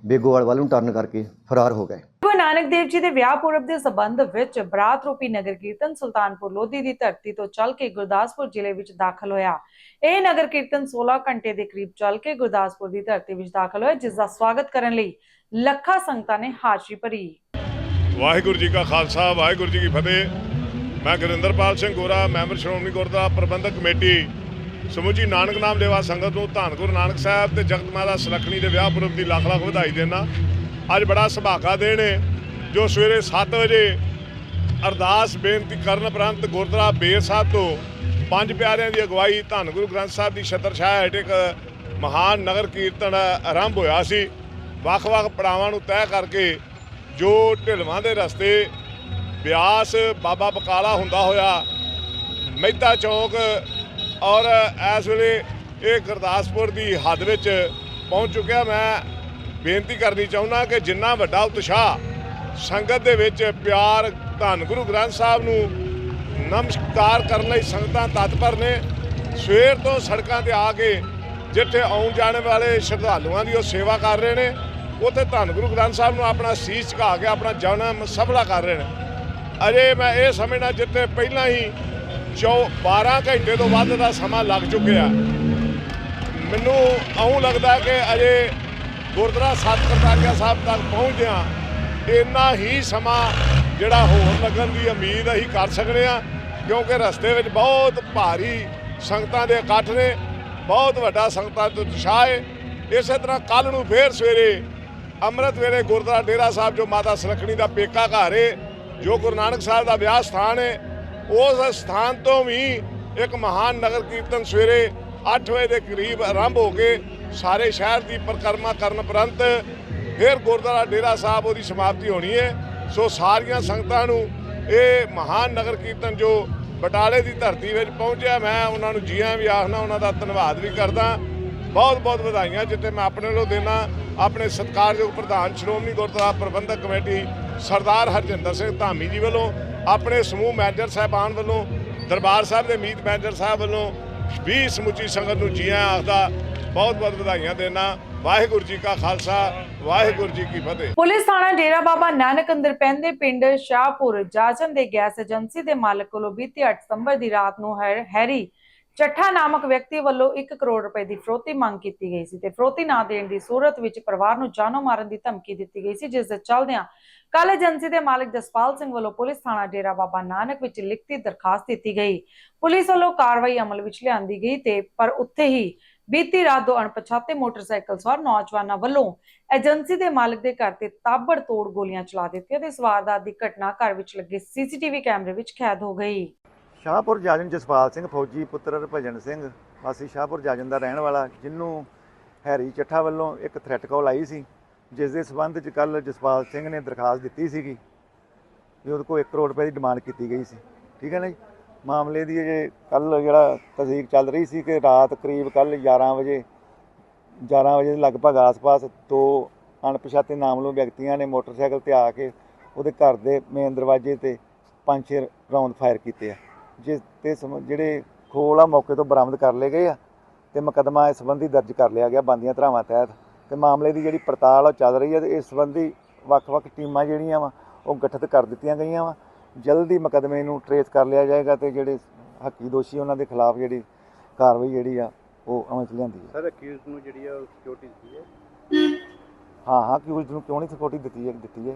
S14: ਬੇਗੋਵਾਲ ਵੱਲ ਨੂੰ ਟਰਨ ਕਰਕੇ ਫਰਾਰ ਹੋ ਗਏ।
S1: ਗੁਰੂ ਨਾਨਕ ਦੇਵ ਜੀ ਦੇ ਵਿਆਹ ਪੁਰਬ ਦੇ ਸਬੰਧ ਵਿੱਚ ਬਰਾਤ ਰੂਪੀ ਨਗਰ ਕੀਰਤਨ ਸੁਲਤਾਨਪੁਰ ਲੋਧੀ ਦੀ ਧਰਤੀ ਤੋਂ ਚੱਲ ਕੇ ਗੁਰਦਾਸਪੁਰ ਜ਼ਿਲ੍ਹੇ ਵਿੱਚ ਦਾਖਲ ਹੋਇਆ। ਇਹ ਨਗਰ ਕੀਰਤਨ 16 ਘੰਟੇ ਦੇ ਕਰੀਬ ਚੱਲ ਕੇ ਗੁਰਦਾਸਪੁਰ ਦੀ ਧਰਤੀ ਵਿੱਚ ਦਾਖਲ ਹੋਇਆ, ਜਿਸ ਦਾ ਸਵਾਗਤ ਕਰਨ ਲਈ ਲੱਖਾਂ ਸੰਗਤਾਂ ਨੇ ਹਾਜ਼ਰੀ ਭਰੀ।
S15: ਵਾਹਿਗੁਰੂ ਜੀ ਕਾ ਖਾਲਸਾ, ਵਾਹਿਗੁਰੂ ਜੀ ਕੀ ਫਤਿਹ। ਮੈਂ ਗੁਰਿੰਦਰਪਾਲ ਸਿੰਘ ਗੋਰਾ, ਮੈਂਬਰ ਸ਼੍ਰੋਮਣੀ ਗੁਰਦੁਆਰਾ ਪ੍ਰਬੰਧਕ ਕਮੇਟੀ। ਸਮੁੱਚੀ ਨਾਨਕ ਨਾਮ ਲੇਵਾ ਸੰਗਤ ਨੂੰ ਧੰਨ ਗੁਰੂ ਨਾਨਕ ਸਾਹਿਬ ਤੇ ਜਗਤ ਮਾਤਾ ਸੁਲੱਖਣੀ ਦੇ ਵਿਆਹ ਪੁਰਬ ਦੀ ਲੱਖ ਲੱਖ ਵਧਾਈ ਦੇਣਾ ਅੱਜ ਬੜਾ ਸੁਭਾਗਾ ਦਿਨ ਹੈ ਜੋ ਸਵੇਰੇ 7 ਵਜੇ ਅਰਦਾਸ ਬੇਨਤੀ ਕਰਨ ਉਪਰੰਤ ਗੁਰਦੁਆਰਾ ਬੇਰ ਸਾਹਿਬ ਤੋਂ ਪੰਜ ਪਿਆਰਿਆਂ ਦੀ ਅਗਵਾਈ ਧੰਨ ਗੁਰੂ ਗ੍ਰੰਥ ਸਾਹਿਬ ਦੀ ਛਤਰ ਛਾਇਆ ਹੇਠ ਇੱਕ ਮਹਾਨ ਨਗਰ ਕੀਰਤਨ ਆਰੰਭ ਹੋਇਆ ਸੀ। ਵੱਖ-ਵੱਖ ਪੜਾਵਾਂ ਨੂੰ ਤੈਅ ਕਰਕੇ ਜੋ ਢਿਲਵਾਂ ਦੇ ਰਸਤੇ ਬਿਆਸ ਬਾਬਾ ਬਕਾਲਾ ਹੁੰਦਾ ਹੋਇਆ, ਮਹਿਤਾ ਚੌਕ ਔਰ ਇਸ ਵੇਲੇ ਇਹ ਗੁਰਦਾਸਪੁਰ ਦੀ ਹੱਦ ਵਿੱਚ ਪਹੁੰਚ ਚੁੱਕਿਆ, ਮੈਂ ਬੇਨਤੀ ਕਰਨੀ ਚਾਹੁੰਦਾ ਕਿ ਜਿੰਨਾ ਵੱਡਾ ਉਤਸ਼ਾਹ ਸੰਗਤ ਦੇ ਵਿੱਚ ਪਿਆਰ ਧੰਨ ਗੁਰੂ ਗ੍ਰੰਥ ਸਾਹਿਬ ਨੂੰ ਨਮਸਕਾਰ ਕਰਨ ਲਈ ਸੰਗਤਾਂ ਤਤਪਰ ਨੇ, ਸਵੇਰ ਤੋਂ ਸੜਕਾਂ ਤੇ ਆ ਕੇ ਜਿੱਥੇ ਆਉਣ ਜਾਣ ਵਾਲੇ ਸ਼ਰਧਾਲੂਆਂ ਦੀ ਉਹ ਸੇਵਾ ਕਰ ਰਹੇ ਨੇ। ਉੱਥੇ ਧੰਨ ਗੁਰੂ ਗ੍ਰੰਥ ਸਾਹਿਬ ਨੂੰ ਆਪਣਾ ਸੀਸ ਝੁਕਾ ਕੇ ਆਪਣਾ ਜਨਮ ਸਫਲਾ ਕਰ ਰਹੇ ਨੇ। ਅਜੇ ਮੈਂ ਇਹ ਸਮਝਣਾ ਜਿੱਥੇ ਪਹਿਲਾਂ ਹੀ ਚੌ 12 ਘੰਟੇ ਤੋਂ ਵੱਧ ਦਾ ਸਮਾਂ ਲੱਗ ਚੁੱਕਿਆ। ਮੈਨੂੰ ਆਉਂ ਲੱਗਦਾ ਕਿ ਅਜੇ ਗੁਰਦੁਆਰਾ ਸੱਤ ਕਰਤਾਰੀਆ ਸਾਹਿਬ ਤੱਕ ਪਹੁੰਚਦਿਆਂ ਇੰਨਾ ਹੀ ਸਮਾਂ ਜਿਹੜਾ ਹੋਰ ਲੱਗਣ ਦੀ ਉਮੀਦ ਅਸੀਂ ਕਰ ਸਕਦੇ ਆ ਕਿਉਂਕਿ ਰਸਤੇ ਵਿੱਚ ਬਹੁਤ ਭਾਰੀ ਸੰਗਤਾਂ ਦੇ ਇਕੱਠ ਨੇ, ਬਹੁਤ ਵੱਡਾ ਸੰਗਤਾਂ ਦਾ ਉਤਸ਼ਾਹ ਹੈ। ਇਸੇ ਤਰ੍ਹਾਂ ਕੱਲ ਨੂੰ ਫੇਰ ਸਵੇਰੇ ਅੰਮ੍ਰਿਤ ਵੇਲੇ ਗੁਰਦੁਆਰਾ ਡੇਰਾ ਸਾਹਿਬ, ਜੋ ਮਾਤਾ ਸੁਲੱਖਣੀ ਦਾ ਪੇਕਾ ਘਰ ਹੈ ਜੋ ਗੁਰੂ ਨਾਨਕ ਸਾਹਿਬ ਦਾ ਵਿਆਹ ਸਥਾਨ ਹੈ ਉਸ ਸਥਾਨ ਤੋਂ ਵੀ ਇੱਕ ਮਹਾਨ ਨਗਰ ਕੀਰਤਨ ਸਵੇਰੇ 8 ਵਜੇ ਦੇ ਕਰੀਬ ਆਰੰਭ ਹੋ ਕੇ ਸਾਰੇ ਸ਼ਹਿਰ ਦੀ ਪਰਿਕਰਮਾ ਕਰਨ ਉਪਰੰਤ ਫਿਰ ਗੁਰਦੁਆਰਾ ਡੇਰਾ ਸਾਹਿਬ ਉਹਦੀ ਸਮਾਪਤੀ ਹੋਣੀ ਹੈ ਸੋ ਸਾਰੀਆਂ ਸੰਗਤਾਂ ਨੂੰ ਇਹ ਮਹਾਨ ਨਗਰ ਕੀਰਤਨ ਜੋ ਬਟਾਲੇ ਦੀ ਧਰਤੀ ਵਿੱਚ ਪਹੁੰਚਿਆ, ਮੈਂ ਉਹਨਾਂ ਨੂੰ ਜੀਆਂ ਵੀ ਆਖਣਾ, ਉਹਨਾਂ ਦਾ ਧੰਨਵਾਦ ਵੀ ਕਰਦਾ। ਬਹੁਤ ਬਹੁਤ ਵਧਾਈਆਂ, ਜਿੱਥੇ ਮੈਂ ਆਪਣੇ ਵੱਲੋਂ ਦੇਣਾ ਆਪਣੇ ਸਤਿਕਾਰਯੋਗ ਪ੍ਰਧਾਨ ਸ਼੍ਰੋਮਣੀ ਗੁਰਦੁਆਰਾ ਪ੍ਰਬੰਧਕ ਕਮੇਟੀ ਸਰਦਾਰ ਹਰਜਿੰਦਰ ਸਿੰਘ ਧਾਮੀ ਜੀ ਵੱਲੋਂ, ਆਪਣੇ ਸਮੂਹ ਮੈਨੇਜਰ ਸਾਹਿਬਾਨ ਵੱਲੋਂ, ਦਰਬਾਰ ਸਾਹਿਬ ਦੇ ਮੀਤ ਮੈਨੇਜਰ ਸਾਹਿਬ ਵੱਲੋਂ ਵੀ ਸਮੁੱਚੀ ਸੰਗਤ ਨੂੰ ਜੀਆਂ ਆਖਦਾ ਬਹੁਤ ਬਹੁਤ ਵਧਾਈਆਂ ਦੇਣਾ ਵਾਹਿਗੁਰੂ ਜੀ ਕਾ ਖਾਲਸਾ, ਵਾਹਿਗੁਰੂ ਜੀ ਕੀ ਫਤਿਹ।
S1: ਪੁਲਿਸ ਥਾਣਾ ਡੇਰਾ ਬਾਬਾ ਨਾਨਕ ਅੰਦਰ ਪੈਂਦੇ ਪਿੰਡ ਸ਼ਾਹਪੁਰ ਜਾਜਨ ਦੇ ਗੈਸ ਏਜੰਸੀ ਦੇ ਮਾਲਕ ਕੋਲੋਂ ਬੀਤੀ 8 ਸਤੰਬਰ ਦੀ ਰਾਤ ਨੂੰ ਹੈਰੀ ਚੱਠਾ ਨਾਮਕ ਵਿਅਕਤੀ ਵੱਲੋਂ 1 ਕਰੋੜ ਰੁਪਏ ਦੀ ਫਰੋਤੀ ਮੰਗ ਕੀਤੀ ਗਈ ਸੀ ਤੇ ਫਰੋਤੀ ਨਾ ਦੇਣ ਦੀ ਸੂਰਤ ਵਿੱਚ ਪਰਿਵਾਰ ਨੂੰ ਜਾਨੋਂ ਮਾਰਨ ਦੀ ਧਮਕੀ ਦਿੱਤੀ ਗਈ ਸੀ, ਜਿਸ ਦੇ ਚੱਲਦਿਆਂ ਕੱਲ ਏਜੰਸੀ ਦੇ ਮਾਲਕ ਜਸਪਾਲ ਸਿੰਘ ਵੱਲੋਂ ਪੁਲਿਸ ਥਾਣਾ ਡੇਰਾ ਬਾਬਾ ਨਾਨਕ ਵਿੱਚ ਲਿਖਤੀ ਦਰਖਾਸਤ ਦਿੱਤੀ ਗਈ। ਪੁਲਿਸ ਵੱਲੋਂ ਕਾਰਵਾਈ ਅਮਲ ਵਿੱਚ ਲਿਆਂਦੀ ਗਈ ਤੇ ਪਰ ਉੱਥੇ ਹੀ ਬੀਤੀ ਰਾਤ ਦੋ ਅਣਪਛਾਤੇ ਮੋਟਰਸਾਈਕਲ ਸਵਾਰ ਨੌਜਵਾਨਾਂ ਵੱਲੋਂ ਏਜੰਸੀ ਦੇ ਮਾਲਕ ਦੇ ਘਰ ਤੇ ਤਾਬੜ ਤੋੜ ਗੋਲੀਆਂ ਚਲਾ ਦਿੱਤੀਆਂ ਤੇ ਇਸ ਵਾਰਦਾਤ ਦੀ ਘਟਨਾ ਘਰ ਵਿੱਚ ਲੱਗੇ ਸੀਸੀਟੀਵੀ ਕੈਮਰੇ ਵਿੱਚ ਕੈਦ ਹੋ ਗਈ।
S16: ਸ਼ਾਹਪੁਰ ਜਾਜਨ ਜਸਪਾਲ ਸਿੰਘ, ਫੌਜੀ ਪੁੱਤਰ ਹਰਭਜਨ ਸਿੰਘ, ਵਾਸੀ ਸ਼ਾਹਪੁਰ ਜਾਜਨ ਦਾ ਰਹਿਣ ਵਾਲਾ ਜਿਹਨੂੰ ਹੈਰੀ ਚੱਠਾ ਵੱਲੋਂ ਇੱਕ ਥ੍ਰੈਟ ਕਾਲ ਆਈ ਸੀ, ਜਿਸ ਦੇ ਸਬੰਧ 'ਚ ਕੱਲ ਜਸਪਾਲ ਸਿੰਘ ਨੇ ਦਰਖਾਸਤ ਦਿੱਤੀ ਸੀਗੀ ਵੀ ਉਹਦੇ ਕੋਲ 1 ਕਰੋੜ ਰੁਪਏ ਦੀ ਡਿਮਾਂਡ ਕੀਤੀ ਗਈ ਸੀ। ਠੀਕ ਹੈ ਨਾ ਜੀ? ਮਾਮਲੇ ਦੀ ਅਜੇ ਕੱਲ ਜਿਹੜਾ ਤਸਦੀਕ ਚੱਲ ਰਹੀ ਸੀ ਕਿ ਰਾਤ ਕਰੀਬ ਕੱਲ 11 ਵਜੇ 11 ਵਜੇ ਦੇ ਲਗਭਗ ਆਸ-ਪਾਸ ਦੋ ਅਣਪਛਾਤੇ ਨਾਮਲੋ ਵਿਅਕਤੀਆਂ ਨੇ ਮੋਟਰਸਾਈਕਲ ਤੇ ਆ ਕੇ ਉਹਦੇ ਘਰ ਦੇ ਮੇਨ ਦਰਵਾਜ਼ੇ ਤੇ ਪੰਜ ਛੇ ਰਾਉਂਡ ਫਾਇਰ ਕੀਤੇ ਆ। ਜਿਸ ਤੇ ਸਮ- ਜਿਹੜੇ ਖੋਲ ਆ ਮੌਕੇ ਤੋਂ ਬਰਾਮਦ ਕਰ ਲਏ ਗਏ ਆ ਤੇ ਮੁਕੱਦਮਾ ਇਸ ਸੰਬੰਧੀ ਦਰਜ ਕਰ ਲਿਆ ਗਿਆ ਬੰਦੀਆਂ ਧਰਾਵਾਂ ਤਹਿਤ। ਤੇ ਮਾਮਲੇ ਦੀ ਜਿਹੜੀ ਪੜਤਾਲ ਆ ਉਹ ਚੱਲ ਰਹੀ ਹੈ ਤੇ ਇਸ ਸੰਬੰਧੀ ਵੱਖ-ਵੱਖ ਟੀਮਾਂ ਜਿਹੜੀਆਂ ਵਾ ਉਹ ਗਠਿਤ ਕਰ ਦਿੱਤੀਆਂ ਗਈਆਂ ਵਾ। ਜਲਦੀ ਮੁਕੱਦਮੇ ਨੂੰ ਟਰੇਸ ਕਰ ਲਿਆ ਜਾਏਗਾ ਤੇ ਜਿਹੜੇ ਹੱਕੀ ਦੋਸ਼ੀ ਉਹਨਾਂ ਦੇ ਖਿਲਾਫ ਜਿਹੜੀ ਕਾਰਵਾਈ ਜਿਹੜੀ ਆ ਉਹ ਅਮਲ ਚ ਲਿਆਂਦੀ ਹੈ
S10: ਸਰ ਅਕਿਊਜ਼ ਨੂੰ ਜਿਹੜੀ ਆ ਸਿਕਿਉਰਿਟੀ ਦਿੱਤੀ ਹੈ?
S16: ਹਾਂ ਹਾਂ ਕਿ ਉਸ ਨੂੰ ਕਿਉਂ ਨਹੀਂ ਸਿਕਿਉਰਿਟੀ ਦਿੱਤੀ ਹੈ ਦਿੱਤੀ ਹੈ?